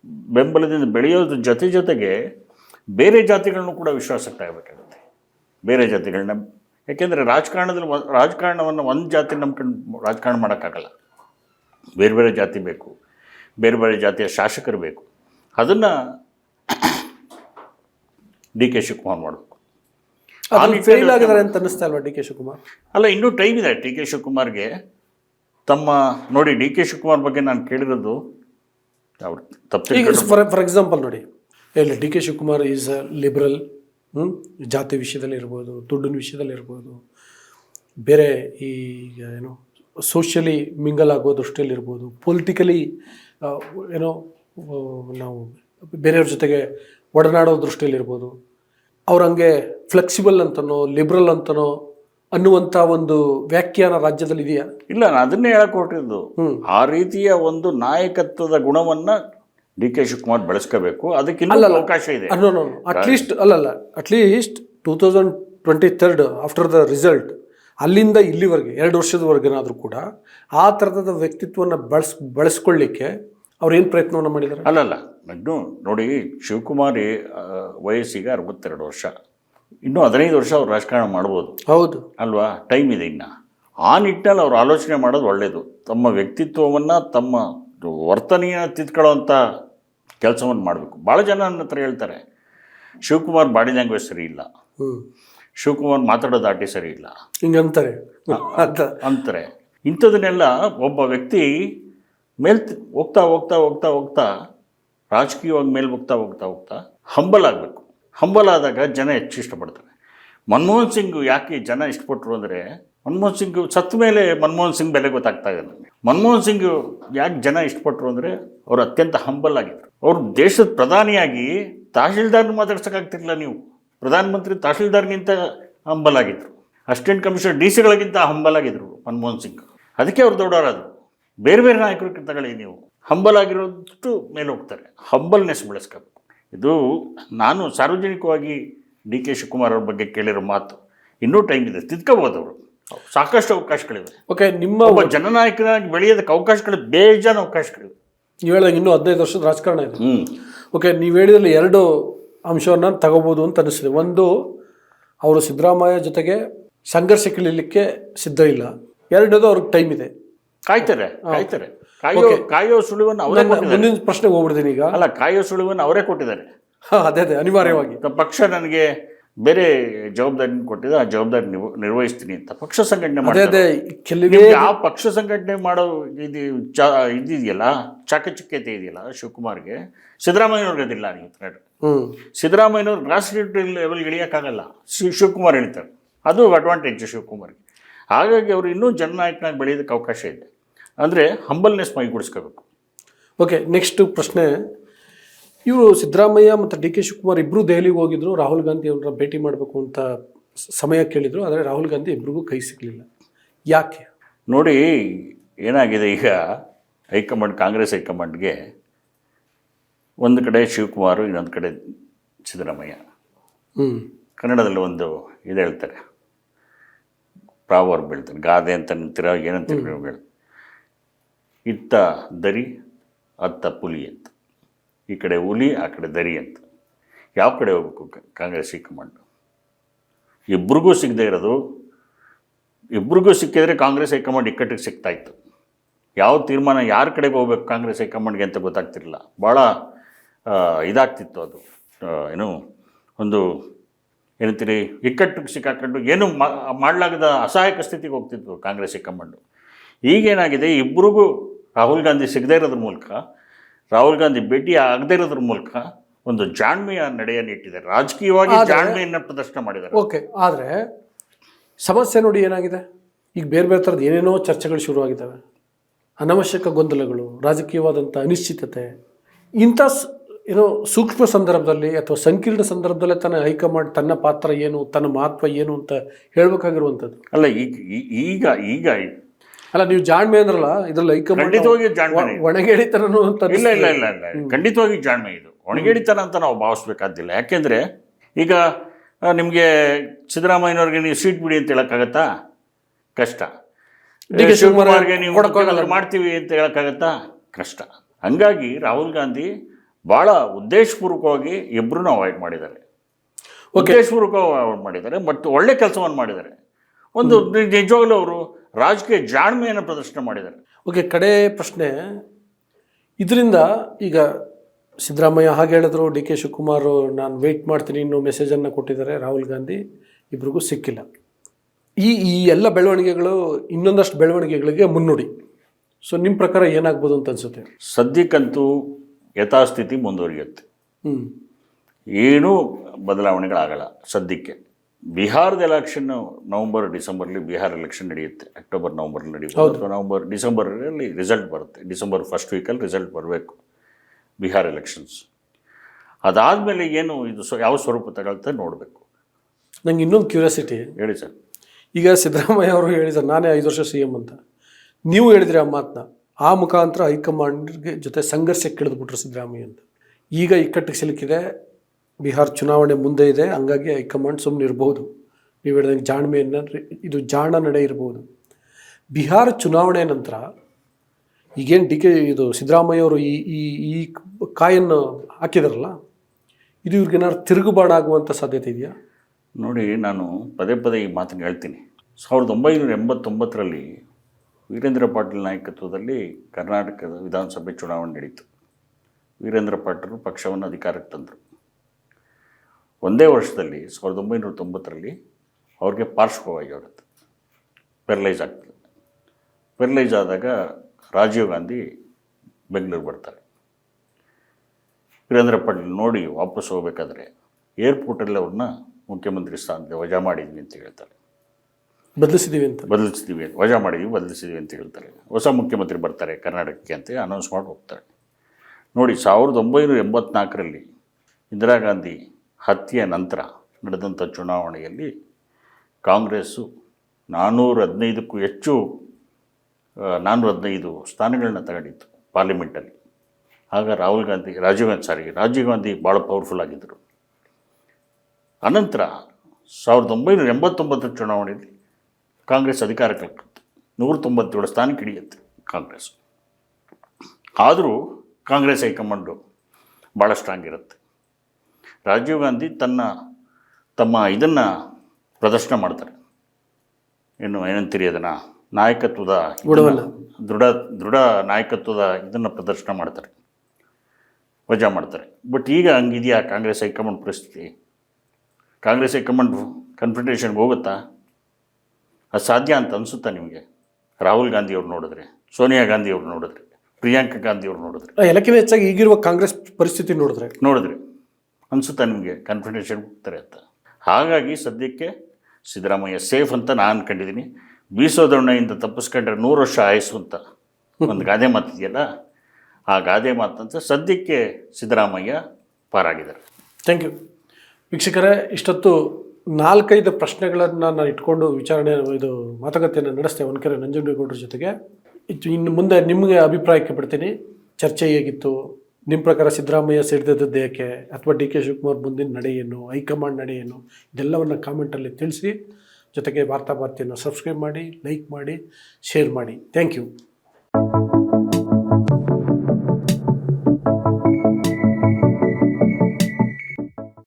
ಬೆಂಬಲದಿಂದ ಬೆಳೆಯೋದ್ರ ಜೊತೆ ಜೊತೆಗೆ ಬೇರೆ ಜಾತಿಗಳನ್ನು ಕೂಡ ವಿಶ್ವಾಸಕ್ಕೆ ತಾಯಬೇಕಾಗುತ್ತೆ ಬೇರೆ ಜಾತಿಗಳನ್ನ ಯಾಕೆಂದರೆ ರಾಜಕಾರಣದಲ್ಲಿ ಒಂದ್- ರಾಜಕಾರಣವನ್ನು ಒಂದು ಜಾತಿ ನಂಬ್ಕೊಂಡು ರಾಜಕಾರಣ ಮಾಡೋಕ್ಕಾಗಲ್ಲ. ಬೇರೆ ಬೇರೆ ಜಾತಿ ಬೇಕು ಬೇರೆ ಬೇರೆ ಜಾತಿಯ ಶಾಸಕರು ಬೇಕು. ಅದನ್ನು ಡಿ ಕೆ ಶಿವಕುಮಾರ್ ಮಾಡಬೇಕು. ಫೇಲ್ ಆಗಿದ್ದಾರೆ ಅಂತ ಅನ್ನಿಸ್ತಾ ಇಲ್ವಾ ಡಿ ಕೆ ಶಿವಕುಮಾರ್? ಅಲ್ಲ ಇನ್ನೂ ಟೈಮ್ ಇದೆ. ಡಿ ಕೆ ಶಿವಕುಮಾರ್ಗೆ ತಮ್ಮ ನೋಡಿ ಡಿ ಕೆ ಶಿವಕುಮಾರ್ ಬಗ್ಗೆ ನಾನು ಕೇಳಿರೋದು ಅವ್ರು ತಪ್ಪು ಈಗ ಫಾರ್ ಫಾರ್ ಎಕ್ಸಾಂಪಲ್ ನೋಡಿ ಇಲ್ಲಿ D K Shivakumar is a liberal ಜಾತಿ ವಿಷಯದಲ್ಲಿ ಇರ್ಬೋದು ದುಡ್ಡಿನ ವಿಷಯದಲ್ಲಿ ಇರ್ಬೋದು ಬೇರೆ ಈ ಏನು ಸೋಷಿಯಲಿ ಮಿಂಗಲ್ ಆಗೋ ದೃಷ್ಟಿಯಲ್ಲಿ ಇರ್ಬೋದು ಪೊಲಿಟಿಕಲಿ ಏನೋ ನಾವು ಬೇರೆಯವ್ರ ಜೊತೆಗೆ ಒಡನಾಡೋ ದೃಷ್ಟಿಯಲ್ಲಿ ಇರ್ಬೋದು ಅವ್ರ ಹಂಗೆ ಫ್ಲೆಕ್ಸಿಬಲ್ ಅಂತನೋ ಲಿಬ್ರಲ್ ಅಂತನೋ ಅನ್ನುವಂಥ ಒಂದು ವ್ಯಾಖ್ಯಾನ ರಾಜ್ಯದಲ್ಲಿ ಇದೆಯಾ? ಇಲ್ಲ ನಾನು ಅದನ್ನೇ ಹೇಳಕ್ ಹೊರಟಿದ್ದು. ಆ ರೀತಿಯ ಒಂದು ನಾಯಕತ್ವದ ಗುಣವನ್ನು ಡಿ ಕೆ ಶಿವಕುಮಾರ್ ಬೆಳೆಸ್ಕೋಬೇಕು. ಅದಕ್ಕೆ ಅವಕಾಶ ಇದೆ. ಅಟ್ಲೀಸ್ಟ್ ಅಲ್ಲಲ್ಲ. At least two thousand twenty third after the result ಅಲ್ಲಿಂದ ಇಲ್ಲಿವರೆಗೆ ಎರಡು ವರ್ಷದವರೆಗೇನಾದರೂ ಕೂಡ ಆ ಥರದ ವ್ಯಕ್ತಿತ್ವವನ್ನು ಬಳಸ್ ಬಳಸ್ಕೊಳ್ಳಿಕ್ಕೆ ಅವ್ರು ಏನು ಪ್ರಯತ್ನವನ್ನು ಮಾಡಿದ್ದಾರೆ ಅಲ್ಲಲ್ಲ. ನೋಡಿ ಶಿವಕುಮಾರಿ ವಯಸ್ಸಿಗೆ ಅರವತ್ತೆರಡು ವರ್ಷ. ಇನ್ನೂ ಹದಿನೈದು ವರ್ಷ ಅವ್ರು ರಾಜಕಾರಣ ಮಾಡ್ಬೋದು. ಹೌದು. ಅಲ್ವಾ? ಟೈಮ್ ಇದೆ ಇನ್ನು. ಆ ನಿಟ್ಟಿನಲ್ಲಿ ಅವ್ರು ಆಲೋಚನೆ ಮಾಡೋದು ಒಳ್ಳೆಯದು ತಮ್ಮ ವ್ಯಕ್ತಿತ್ವವನ್ನು ತಮ್ಮ ವರ್ತನೆಯನ್ನು ತಿದ್ಕೊಳ್ಳೋವಂಥ ಕೆಲಸವನ್ನು ಮಾಡಬೇಕು. ಭಾಳ ಜನ ನನ್ನ ಹತ್ರ ಹೇಳ್ತಾರೆ ಶಿವಕುಮಾರ್ ಬಾಡಿ ಲ್ಯಾಂಗ್ವೇಜ್ ಸರಿ ಇಲ್ಲ. ಶಿವಕುಮಾರ್ ಮಾತಾಡೋ ದಾಟಿ ಸರಿ ಇಲ್ಲ. ಹಿಂಗಂತಾರೆ ಅಂತ. ಅಂತಾರೆ. ಇಂಥದನ್ನೆಲ್ಲ ಒಬ್ಬ ವ್ಯಕ್ತಿ ಮೇಲ್ ಹೋಗ್ತಾ ಹೋಗ್ತಾ ಹೋಗ್ತಾ ಹೋಗ್ತಾ ರಾಜಕೀಯವಾಗಿ ಮೇಲೆ ಹೋಗ್ತಾ ಹೋಗ್ತಾ ಹೋಗ್ತಾ ಹಂಬಲ್ ಆಗಬೇಕು. ಹಂಬಲ್ ಆದಾಗ ಜನ ಹೆಚ್ಚು ಇಷ್ಟಪಡ್ತಾರೆ. ಮನಮೋಹನ್ ಸಿಂಗ್ ಯಾಕೆ ಜನ ಇಷ್ಟಪಟ್ಟರು ಅಂದರೆ, ಮನಮೋಹನ್ ಸಿಂಗ್ ಸತ್ತ ಮೇಲೆ ಮನಮೋಹನ್ ಸಿಂಗ್ ಬೆಲೆ ಗೊತ್ತಾಗ್ತಾ ಇದೆ ನನಗೆ ಮನಮೋಹನ್ ಸಿಂಗ್ ಯಾಕೆ ಜನ ಇಷ್ಟಪಟ್ಟರು ಅಂದರೆ, ಅವರು ಅತ್ಯಂತ ಹಂಬಲ್ ಆಗಿದ್ದರು ಅವರು ದೇಶದ ಪ್ರಧಾನಿಯಾಗಿ ತಹಶೀಲ್ದಾರ್ನ ಮಾತಾಡ್ಸೋಕ್ಕಾಗ್ತಿರ್ಲಿಲ್ಲ ನೀವು. ಪ್ರಧಾನಮಂತ್ರಿ ತಹಶೀಲ್ದಾರ್ಗಿಂತ ಹಂಬಲ್ ಆಗಿದ್ದರು ಅಸಿಸ್ಟೆಂಟ್ ಕಮಿಷನರ್ ಡಿ ಸಿಗಳಿಗಿಂತ ಹಂಬಲ್ ಆಗಿದ್ದರು ಮನಮೋಹನ್ ಸಿಂಗ್. ಅದಕ್ಕೆ ಅವ್ರು ದೊಡ್ಡವರಾದರು. ಬೇರೆ ಬೇರೆ ನಾಯಕರು ಕಿಂತಗಳಿ ನೀವು ಹಂಬಲ್ ಆಗಿರೋದಷ್ಟು ಮೇಲೆ ಹೋಗ್ತಾರೆ ಹಂಬಲ್ನೆಸ್ ಬೆಳೆಸ್ಕೋಬೇಕು ಇದು ನಾನು ಸಾರ್ವಜನಿಕವಾಗಿ ಡಿ ಕೆ ಶಿವಕುಮಾರ್ ಅವ್ರ ಬಗ್ಗೆ ಕೇಳಿರೋ ಮಾತು ಇನ್ನೂ ಟೈಮ್ ಇದೆ. ತಿದ್ಕೋಬೋದು ಅವರು ಸಾಕಷ್ಟು ಅವಕಾಶಗಳಿವೆ. ಓಕೆ ನಿಮ್ಮ ಒಬ್ಬ ಜನನಾಯಕನಾಗಿ ಬೆಳೆಯೋದಕ್ಕೆ ಅವಕಾಶಗಳು ಬೇಜಾನ್ ಅವಕಾಶಗಳಿವೆ. ನೀವು ಹೇಳಿದಾಗ ಇನ್ನೂ ಹದಿನೈದು ವರ್ಷದ ರಾಜಕಾರಣ ಇದೆ. ಹ್ಞೂ ಓಕೆ ನೀವು ಹೇಳಿದ್ರಲ್ಲಿ ಎರಡು ಅಂಶವನ್ನು ತಗೋಬೋದು ಅಂತ ಅನ್ನಿಸ್ತದೆ ಒಂದು ಅವರು ಸಿದ್ದರಾಮಯ್ಯ ಜೊತೆಗೆ ಸಂಘರ್ಷಕ್ಕಿಳಿಲಿಕ್ಕೆ ಸಿದ್ಧ ಇಲ್ಲ. ಎರಡನೇದು ಅವ್ರಿಗೆ ಟೈಮ್ ಇದೆ. ಕಾಯ್ತಾರೆ ಕಾಯ್ತಾರೆ. ಕಾಯೋ ಕಾಯೋ ಸುಳಿವನ್ನು ಅವರೇ ಮುಂದಿನ ಪ್ರಶ್ನೆಗೆ ಹೋಗ್ಬಿಡ್ತೀನಿ ಈಗ. ಅಲ್ಲ ಕಾಯೋ ಸುಳಿವನ್ನು ಅವರೇ ಕೊಟ್ಟಿದ್ದಾರೆ. ಅದೇ ಅದೇ ಅನಿವಾರ್ಯವಾಗಿ. ಪಕ್ಷ ನನಗೆ ಬೇರೆ ಜವಾಬ್ದಾರಿ ಕೊಟ್ಟಿದೆ ಆ ಜವಾಬ್ದಾರಿ ನಿರ್ವ- ನಿರ್ವಹಿಸ್ತೀನಿ ಅಂತ ಪಕ್ಷ ಸಂಘಟನೆ ನಿಮ್ಗೆ ಆ ಪಕ್ಷ ಸಂಘಟನೆ ಮಾಡೋ ಇದು ಚ ಇದಿದೆಯಲ್ಲ ಚಾಕಚಕ್ಯತೆ ಇದೆಯಲ್ಲ ಶಿವಕುಮಾರ್ಗೆ ಸಿದ್ದರಾಮಯ್ಯವ್ರಿಗೆ ಅದಿಲ್ಲ ನೀವು ಥ್ರೆಡ್ ಹ್ಮ್. ಸಿದ್ದರಾಮಯ್ಯನವ್ರು ಗ್ರಾಸ್ ರೂಟ್ ಲೆವೆಲ್ ಇಳಿಯೋಕ್ಕಾಗಲ್ಲ. ಶಿವ ಶಿವಕುಮಾರ್ ಹೇಳ್ತಾರೆ ಅದು ಅಡ್ವಾಂಟೇಜ್ ಶಿವಕುಮಾರ್ಗೆ. ಹಾಗಾಗಿ ಅವರು ಇನ್ನೂ ಜನನಾಯಕನಾಗಿ ಬೆಳೆಯೋದಕ್ಕೆ ಅವಕಾಶ ಇದೆ. ಅಂದರೆ ಹಂಬಲ್ನೆಸ್ ಮೈಗೂಡಿಸ್ಕೋಬೇಕು. ಓಕೆ ನೆಕ್ಸ್ಟ್ ಪ್ರಶ್ನೆ. ಇವರು ಸಿದ್ದರಾಮಯ್ಯ ಮತ್ತು ಡಿ ಕೆ ಶಿವಕುಮಾರ್ ಇಬ್ಬರು ದೆಹಲಿಗೆ ಹೋಗಿದ್ರು ರಾಹುಲ್ ಗಾಂಧಿ ಅವರ ಭೇಟಿ ಮಾಡಬೇಕು ಅಂತ ಸಮಯ ಕೇಳಿದರು ಆದರೆ ರಾಹುಲ್ ಗಾಂಧಿ ಇಬ್ಬರಿಗೂ ಕೈ ಸಿಗಲಿಲ್ಲ. ಯಾಕೆ? ನೋಡಿ ಏನಾಗಿದೆ ಈಗ? ಹೈಕಮಾಂಡ್ ಕಾಂಗ್ರೆಸ್ ಹೈಕಮಾಂಡ್ಗೆ ಒಂದು ಕಡೆ ಶಿವಕುಮಾರ್ ಇನ್ನೊಂದು ಕಡೆ ಸಿದ್ದರಾಮಯ್ಯ. ಹ್ಞೂ ಕನ್ನಡದಲ್ಲಿ ಒಂದು ಇದು ಹೇಳ್ತಾರೆ. ಪ್ರಾವರ್ ಹೇಳ್ತಾರೆ. ಗಾದೆ ಅಂತ ನಿಂತಿರೋ ಏನಂತ ಹೇಳಿ ಇತ್ತ ದರಿ, ಅತ್ತ ಪುಲಿ ಅಂತ. ಈ ಕಡೆ ಹುಲಿ ಆ ಕಡೆ ದರಿ ಅಂತ. ಯಾವ ಕಡೆ ಹೋಗ್ಬೇಕು ಕಾಂಗ್ರೆಸ್ ಹೈಕಮಾಂಡ್ ಇಬ್ರಿಗೂ ಸಿಗದೆ ಇರೋದು, ಇಬ್ರಿಗೂ ಸಿಕ್ಕಿದರೆ ಕಾಂಗ್ರೆಸ್, ಹೈಕಮಾಂಡ್ ಇಕ್ಕಟ್ಟಿಗೆ ಸಿಗ್ತಾ ಇತ್ತು. ಯಾವ ತೀರ್ಮಾನ, ಯಾರ ಕಡೆಗೆ ಹೋಗ್ಬೇಕು ಕಾಂಗ್ರೆಸ್, ಹೈಕಮಾಂಡ್ಗೆ ಅಂತ ಗೊತ್ತಾಗ್ತಿರಲಿಲ್ಲ. ಭಾಳ ಇದಾಗ್ತಿತ್ತು ಅದು. ಏನು, ಒಂದು, ಏನಂತೀರಿ, ಇಕ್ಕಟ್ಟಿಗೆ ಸಿಕ್ಕಾಕೊಂಡು ಏನು ಮಾಡಲಾಗದ ಅಸಹಾಯಕ ಸ್ಥಿತಿಗೆ ಹೋಗ್ತಿತ್ತು ಕಾಂಗ್ರೆಸ್, ಹೈಕಮಾಂಡು. ಈಗೇನಾಗಿದೆ ಇಬ್ಬರಿಗೂ ರಾಹುಲ್ ಗಾಂಧಿ ಸಿಗದೇ ಇರೋದ್ರ ಮೂಲಕ ರಾಹುಲ್ ಗಾಂಧಿ ಭೇಟಿ ಆಗದೇ ಇರೋದ್ರ ಮೂಲಕ ಒಂದು ಜಾಣ್ಮೆಯ ನಡೆಯನ್ನು ಇಟ್ಟಿದ್ದಾರೆ. ರಾಜಕೀಯವಾಗಿ ಜಾಣ್ಮೆಯನ್ನು ಪ್ರದರ್ಶನ ಮಾಡಿದ್ದಾರೆ. ಓಕೆ ಆದರೆ ಸಮಸ್ಯೆ ನೋಡಿ ಏನಾಗಿದೆ? ಈಗ ಬೇರೆ ಬೇರೆ ಥರದ್ದು ಏನೇನೋ ಚರ್ಚೆಗಳು ಶುರುವಾಗಿದ್ದಾವೆ. ಅನವಶ್ಯಕ ಗೊಂದಲಗಳು ರಾಜಕೀಯವಾದಂಥ ಅನಿಶ್ಚಿತತೆ ಇಂಥ ಏನೋ ಸೂಕ್ಷ್ಮ ಸಂದರ್ಭದಲ್ಲಿ ಅಥವಾ ಸಂಕೀರ್ಣ ಸಂದರ್ಭದಲ್ಲೇ ತನ್ನ ಹೈಕಮಾಂಡ್ ತನ್ನ ಪಾತ್ರ ಏನು ತನ್ನ ಮಹತ್ವ ಏನು ಅಂತ ಹೇಳ್ಬೇಕಾಗಿರುವಂಥದ್ದು. ಅಲ್ಲ ಈಗ ಈಗ ಈಗ ಅಲ್ಲ ನೀವು ಜಾಣ್ಮೆ ಅಂದ್ರಲ್ಲ ಇದ್ರಲ್ಲಿ ಲೈಕ್ ಖಂಡಿತವಾಗಿ ಜಾಣ್ಮೆ ಇದೆ. ಒಣಗೆಡಿತನೂ ಅಂತ ಇಲ್ಲ ಇಲ್ಲ ಇಲ್ಲ ಇಲ್ಲ ಖಂಡಿತವಾಗಿ ಜಾಣ್ಮೆ ಇದು. ಒಣಗೇಡಿತನ ಅಂತ ನಾವು ಭಾವಿಸ್ಬೇಕಾದಿಲ್ಲ. ಯಾಕೆಂದ್ರೆ ಈಗ ನಿಮಗೆ ಸಿದ್ದರಾಮಯ್ಯನವ್ರಿಗೆ ನೀವು ಸೀಟ್ ಬಿಡಿ ಅಂತ ಹೇಳಕ್ಕಾಗತ್ತಾ? ಕಷ್ಟ. ಡಿ ಕೆ ಶಿವಕುಮಾರ್ ಶಿವಕುಮಾರ್ಗೆ ನೀವು ಕೊಡಕ್ಕಾಗಲ್ಲ. ಮುಖ್ಯಮಂತ್ರಿ ಮಾಡ್ತೀವಿ ಅಂತ ಹೇಳಕ್ಕಾಗತ್ತಾ? ಕಷ್ಟ. ಹಂಗಾಗಿ ರಾಹುಲ್ ಗಾಂಧಿ ಭಾಳ ಉದ್ದೇಶಪೂರ್ವಕವಾಗಿ ಇಬ್ಬರೂ ಅವಾಯ್ಡ್ ಮಾಡಿದ್ದಾರೆ. ಉದ್ದೇಶಪೂರ್ವಕವಾಗಿ ಅವಾಯ್ಡ್ ಮಾಡಿದ್ದಾರೆ ಮತ್ತು ಒಳ್ಳೆ ಕೆಲಸವನ್ನು ಮಾಡಿದ್ದಾರೆ. ಒಂದು ನಿಜವಾಗ್ಲೂ ಅವರು ರಾಜಕೀಯ ಜಾಣ್ಮೆಯನ್ನು ಪ್ರದರ್ಶನ ಮಾಡಿದ್ದಾರೆ. ಓಕೆ ಕಡೆ ಪ್ರಶ್ನೆ. ಇದರಿಂದ ಈಗ ಸಿದ್ದರಾಮಯ್ಯ ಹಾಗೆ ಹೇಳಿದ್ರು ಡಿ ಕೆ ಶಿವಕುಮಾರ್ ನಾನು ವೆಯ್ಟ್ ಮಾಡ್ತೀನಿ ಇನ್ನೂ ಮೆಸೇಜನ್ನು ಕೊಟ್ಟಿದ್ದಾರೆ ರಾಹುಲ್ ಗಾಂಧಿ ಇಬ್ರಿಗೂ ಸಿಕ್ಕಿಲ್ಲ. ಈ ಈ ಎಲ್ಲ ಬೆಳವಣಿಗೆಗಳು ಇನ್ನೊಂದಷ್ಟು ಬೆಳವಣಿಗೆಗಳಿಗೆ ಮುನ್ನುಡಿ. ಸೊ ನಿಮ್ಮ ಪ್ರಕಾರ ಏನಾಗ್ಬೋದು ಅಂತ ಅನ್ಸುತ್ತೆ? ಸದ್ಯಕ್ಕಂತೂ ಯಥಾಸ್ಥಿತಿ ಮುಂದುವರಿಯುತ್ತೆ. ಹ್ಞೂ ಏನೂ ಬದಲಾವಣೆಗಳಾಗಲ್ಲ ಸದ್ಯಕ್ಕೆ. ಬಿಹಾರದ ಎಲೆಕ್ಷನ್ ನವಂಬರ್ ಡಿಸೆಂಬರ್ಲಿ ಬಿಹಾರ್ ಎಲೆಕ್ಷನ್ ನಡೆಯುತ್ತೆ. ಅಕ್ಟೋಬರ್ ನವಂಬರ್ ನಡೆಯುತ್ತೆ. ಅಥವಾ ನವಂಬರ್ ಡಿಸೆಂಬರಲ್ಲಿ ರಿಸಲ್ಟ್ ಬರುತ್ತೆ. ಡಿಸೆಂಬರ್ ಫಸ್ಟ್ ವೀಕಲ್ಲಿ ರಿಸಲ್ಟ್ ಬರಬೇಕು ಬಿಹಾರ್ ಎಲೆಕ್ಷನ್ಸ್ ಅದಾದಮೇಲೆ ಏನು ಇದು ಸ್ವ- ಯಾವ ಸ್ವರೂಪ ತಗೊಳ್ತಾ ನೋಡಬೇಕು. ನಂಗೆ ಇನ್ನೊಂದು ಕ್ಯೂರಿಯಾಸಿಟಿ ಹೇಳಿ ಸರ್. ಈಗ ಸಿದ್ದರಾಮಯ್ಯ ಅವರು ಹೇಳಿದ್ದಾರೆ ನಾನೇ ಐದು ವರ್ಷ ಸಿ ಎಂ ಅಂತ. ನೀವು ಹೇಳಿದ್ರಿ ಆ ಮಾತನ್ನ ಆ ಮುಖಾಂತರ ಹೈಕಮಾಂಡ್ಗೆ ಜೊತೆ ಸಂಘರ್ಷಕ್ಕೆ ಇಳಿದ್ಬಿಟ್ರು ಸಿದ್ದರಾಮಯ್ಯ ಅಂತ. ಈಗ ಇಕ್ಕಟ್ಟಿಗೆ ಸಿಲುಕಿದೆ. ಬಿಹಾರ್ ಚುನಾವಣೆ ಮುಂದೆ ಇದೆ, ಹಂಗಾಗಿ ಹೈಕಮಾಂಡ್ ಸುಮ್ಮನೆ ಇರ್ಬೋದು. ನೀವು ಹೇಳಿದಂಗೆ ಜಾಣ್ಮೆಯನ್ನು ಇದು ಜಾಣ ನಡೆ ಇರ್ಬೋದು. ಬಿಹಾರ ಚುನಾವಣೆ ನಂತರ ಈಗೇನು ಡಿ ಕೆ, ಇದು ಸಿದ್ದರಾಮಯ್ಯ ಅವರು ಈ ಈ ಈ ಕಾಯನ್ನು ಹಾಕಿದಾರಲ್ಲ, ಇದು ಇವ್ರಿಗೇನಾದ್ರು ತಿರುಗುಬಾಣ ಆಗುವಂಥ ಸಾಧ್ಯತೆ ಇದೆಯಾ? ನೋಡಿ, ನಾನು ಪದೇ ಪದೇ ಈ ಮಾತನ್ನು ಹೇಳ್ತೀನಿ. ಸಾವಿರದ ಒಂಬೈನೂರ ಎಂಬತ್ತೊಂಬತ್ತರಲ್ಲಿ ವೀರೇಂದ್ರ ಪಾಟೀಲ್ ನಾಯಕತ್ವದಲ್ಲಿ ಕರ್ನಾಟಕದ ವಿಧಾನಸಭೆ ಚುನಾವಣೆ ನಡೀತು. ವೀರೇಂದ್ರ ಪಾಟೀಲ್ ಪಕ್ಷವನ್ನು ಅಧಿಕಾರಕ್ಕೆ ತಂದರು. ಒಂದೇ ವರ್ಷದಲ್ಲಿ ಸಾವಿರದ ಒಂಬೈನೂರ ತೊಂಬತ್ತರಲ್ಲಿ ಅವ್ರಿಗೆ ಪಾರ್ಶ್ವವಾಗಿ ಆಗುತ್ತೆ. ಪೆರಲೈಸ್ ಆಗ್ತದೆ. ಪೆರಲೈಸ್ ಆದಾಗ ರಾಜೀವ್ ಗಾಂಧಿ ಬೆಂಗಳೂರು ಬರ್ತಾರೆ. ವೀರೇಂದ್ರ ಪಾಟೀಲ್ ನೋಡಿ ವಾಪಸ್ ಹೋಗ್ಬೇಕಾದ್ರೆ ಏರ್ಪೋರ್ಟಲ್ಲಿ ಅವ್ರನ್ನ ಮುಖ್ಯಮಂತ್ರಿ ಸ್ಥಾನಕ್ಕೆ ವಜಾ ಮಾಡಿದ್ವಿ ಅಂತ ಹೇಳ್ತಾರೆ. ಬದಲಿಸಿದ್ದೀವಿ ಅಂತ. ಬದಲಿಸಿದ್ದೀವಿ ವಜಾ ಮಾಡಿದ್ವಿ ಬದಲಿಸಿದ್ದೀವಿ ಅಂತ ಹೇಳ್ತಾರೆ. ಹೊಸ ಮುಖ್ಯಮಂತ್ರಿ ಬರ್ತಾರೆ ಕರ್ನಾಟಕಕ್ಕೆ ಅಂತ ಅನೌನ್ಸ್ ಮಾಡಿ ಹೋಗ್ತಾರೆ. ನೋಡಿ ಸಾವಿರದ ಒಂಬೈನೂರ ಎಂಬತ್ನಾಲ್ಕರಲ್ಲಿ ಇಂದಿರಾ ಗಾಂಧಿ ಹತ್ಯೆಯ ನಂತರ ನಡೆದಂಥ ಚುನಾವಣೆಯಲ್ಲಿ ಕಾಂಗ್ರೆಸ್ಸು ನಾನ್ನೂರ ಹದಿನೈದಕ್ಕೂ ಹೆಚ್ಚು ನಾನ್ನೂರ ಹದಿನೈದು ಸ್ಥಾನಗಳನ್ನ ತಗೊಂಡಿತ್ತು ಪಾರ್ಲಿಮೆಂಟಲ್ಲಿ. ಆಗ ರಾಹುಲ್ ಗಾಂಧಿ, ರಾಜೀವ್ ಗಾಂಧಿ, ಸಾರಿ, ರಾಜೀವ್ ಗಾಂಧಿ ಭಾಳ ಪವರ್ಫುಲ್ ಆಗಿದ್ದರು. ಅನಂತರ ಸಾವಿರದ ಒಂಬೈನೂರ ಎಂಬತ್ತೊಂಬತ್ತರ ಚುನಾವಣೆಯಲ್ಲಿ ಕಾಂಗ್ರೆಸ್ ಅಧಿಕಾರಕ್ಕೆ ನೂರ ತೊಂಬತ್ತೇಳು ಸ್ಥಾನಕ್ಕೆ ಹಿಡಿಯುತ್ತೆ ಕಾಂಗ್ರೆಸ್. ಆದರೂ ಕಾಂಗ್ರೆಸ್ ಹೈಕಮಾಂಡು ಭಾಳ ಸ್ಟ್ರಾಂಗ್ ಇರುತ್ತೆ. ರಾಜೀವ್ ಗಾಂಧಿ ತನ್ನ ತಮ್ಮ ಇದನ್ನು ಪ್ರದರ್ಶನ ಮಾಡ್ತಾರೆ. ಏನು ಏನಂತೀರಿ ಅದನ್ನು ನಾಯಕತ್ವದ ದೃಢ ದೃಢ ನಾಯಕತ್ವದ ಇದನ್ನು ಪ್ರದರ್ಶನ ಮಾಡ್ತಾರೆ. ವಜಾ ಮಾಡ್ತಾರೆ. ಬಟ್ ಈಗ ಹಂಗಿದೆಯಾ ಕಾಂಗ್ರೆಸ್ ಹೈಕಮಾಂಡ್ ಪರಿಸ್ಥಿತಿ? ಕಾಂಗ್ರೆಸ್ ಹೈಕಮಾಂಡ್ ಕನ್ಫ್ರಂಟೇಷನ್ಗೆ ಹೋಗುತ್ತಾ? ಅದು ಸಾಧ್ಯ ಅಂತ ಅನಿಸುತ್ತಾ ನಿಮಗೆ? ರಾಹುಲ್ ಗಾಂಧಿ ಅವ್ರು ನೋಡಿದ್ರೆ ಸೋನಿಯಾ ಗಾಂಧಿ ಅವ್ರು ನೋಡಿದ್ರೆ ಪ್ರಿಯಾಂಕಾ ಗಾಂಧಿ ಅವ್ರು ನೋಡಿದ್ರೆ? ಎಲ್ಲಕ್ಕಿಂತ ಹೆಚ್ಚಾಗಿ ಈಗಿರುವ ಕಾಂಗ್ರೆಸ್ ಪರಿಸ್ಥಿತಿ ನೋಡಿದ್ರೆ? ನೋಡಿದ್ರೆ. ಅನಿಸುತ್ತಾ ನಿಮಗೆ? ಕನ್ಫಿಡೆನ್ಷನ್ ಹೋಗ್ತಾರೆ ಅಂತ. ಹಾಗಾಗಿ ಸದ್ಯಕ್ಕೆ ಸಿದ್ದರಾಮಯ್ಯ ಸೇಫ್ ಅಂತ ನಾನು ಕಂಡಿದ್ದೀನಿ. ಬೀಸೋದೊಣ್ಣೆಯಿಂದ ತಪ್ಪಿಸ್ಕೊಂಡ್ರೆ ನೂರು ವರ್ಷ ಆಯಸ್ಸು ಅಂತ ಒಂದು ಗಾದೆ ಮಾತಿದೆಯಲ್ಲ ಆ ಗಾದೆ ಮಾತಂತ ಸದ್ಯಕ್ಕೆ ಸಿದ್ದರಾಮಯ್ಯ ಪಾರಾಗಿದ್ದಾರೆ. ಥ್ಯಾಂಕ್ ಯು ವೀಕ್ಷಕರೇ ಇಷ್ಟೊತ್ತು ನಾಲ್ಕೈದು ಪ್ರಶ್ನೆಗಳನ್ನು ನಾನು ಇಟ್ಕೊಂಡು ವಿಚಾರಣೆ ಇದು ಮಾತುಕತೆಯನ್ನು ನಡೆಸ್ತೆ ಒಂದು ಕರೆ ನಂಜನಗೌಡರ ಜೊತೆಗೆ. ಇನ್ನು ಮುಂದೆ ನಿಮಗೆ ಅಭಿಪ್ರಾಯಕ್ಕೆ ಬಿಡ್ತೀನಿ. ಚರ್ಚೆ ಹೇಗಿತ್ತು? ನಿಮ್ಮ ಪ್ರಕಾರ ಸಿದ್ದರಾಮಯ್ಯ ಸೇರಿದದ್ದು ಏಕೆ ಅಥವಾ ಡಿ ಕೆ ಶಿವಕುಮಾರ್ ಮುಂದಿನ ನಡೆಯೇನು ಹೈಕಮಾಂಡ್ ನಡೆಯೇನು ಇದೆಲ್ಲವನ್ನು ಕಾಮೆಂಟಲ್ಲಿ ತಿಳಿಸಿ. ಜೊತೆಗೆ ವಾರ್ತಾ ಭಾರತಿಯನ್ನು ಸಬ್ಸ್ಕ್ರೈಬ್ ಮಾಡಿ ಲೈಕ್ ಮಾಡಿ ಶೇರ್ ಮಾಡಿ. Thank you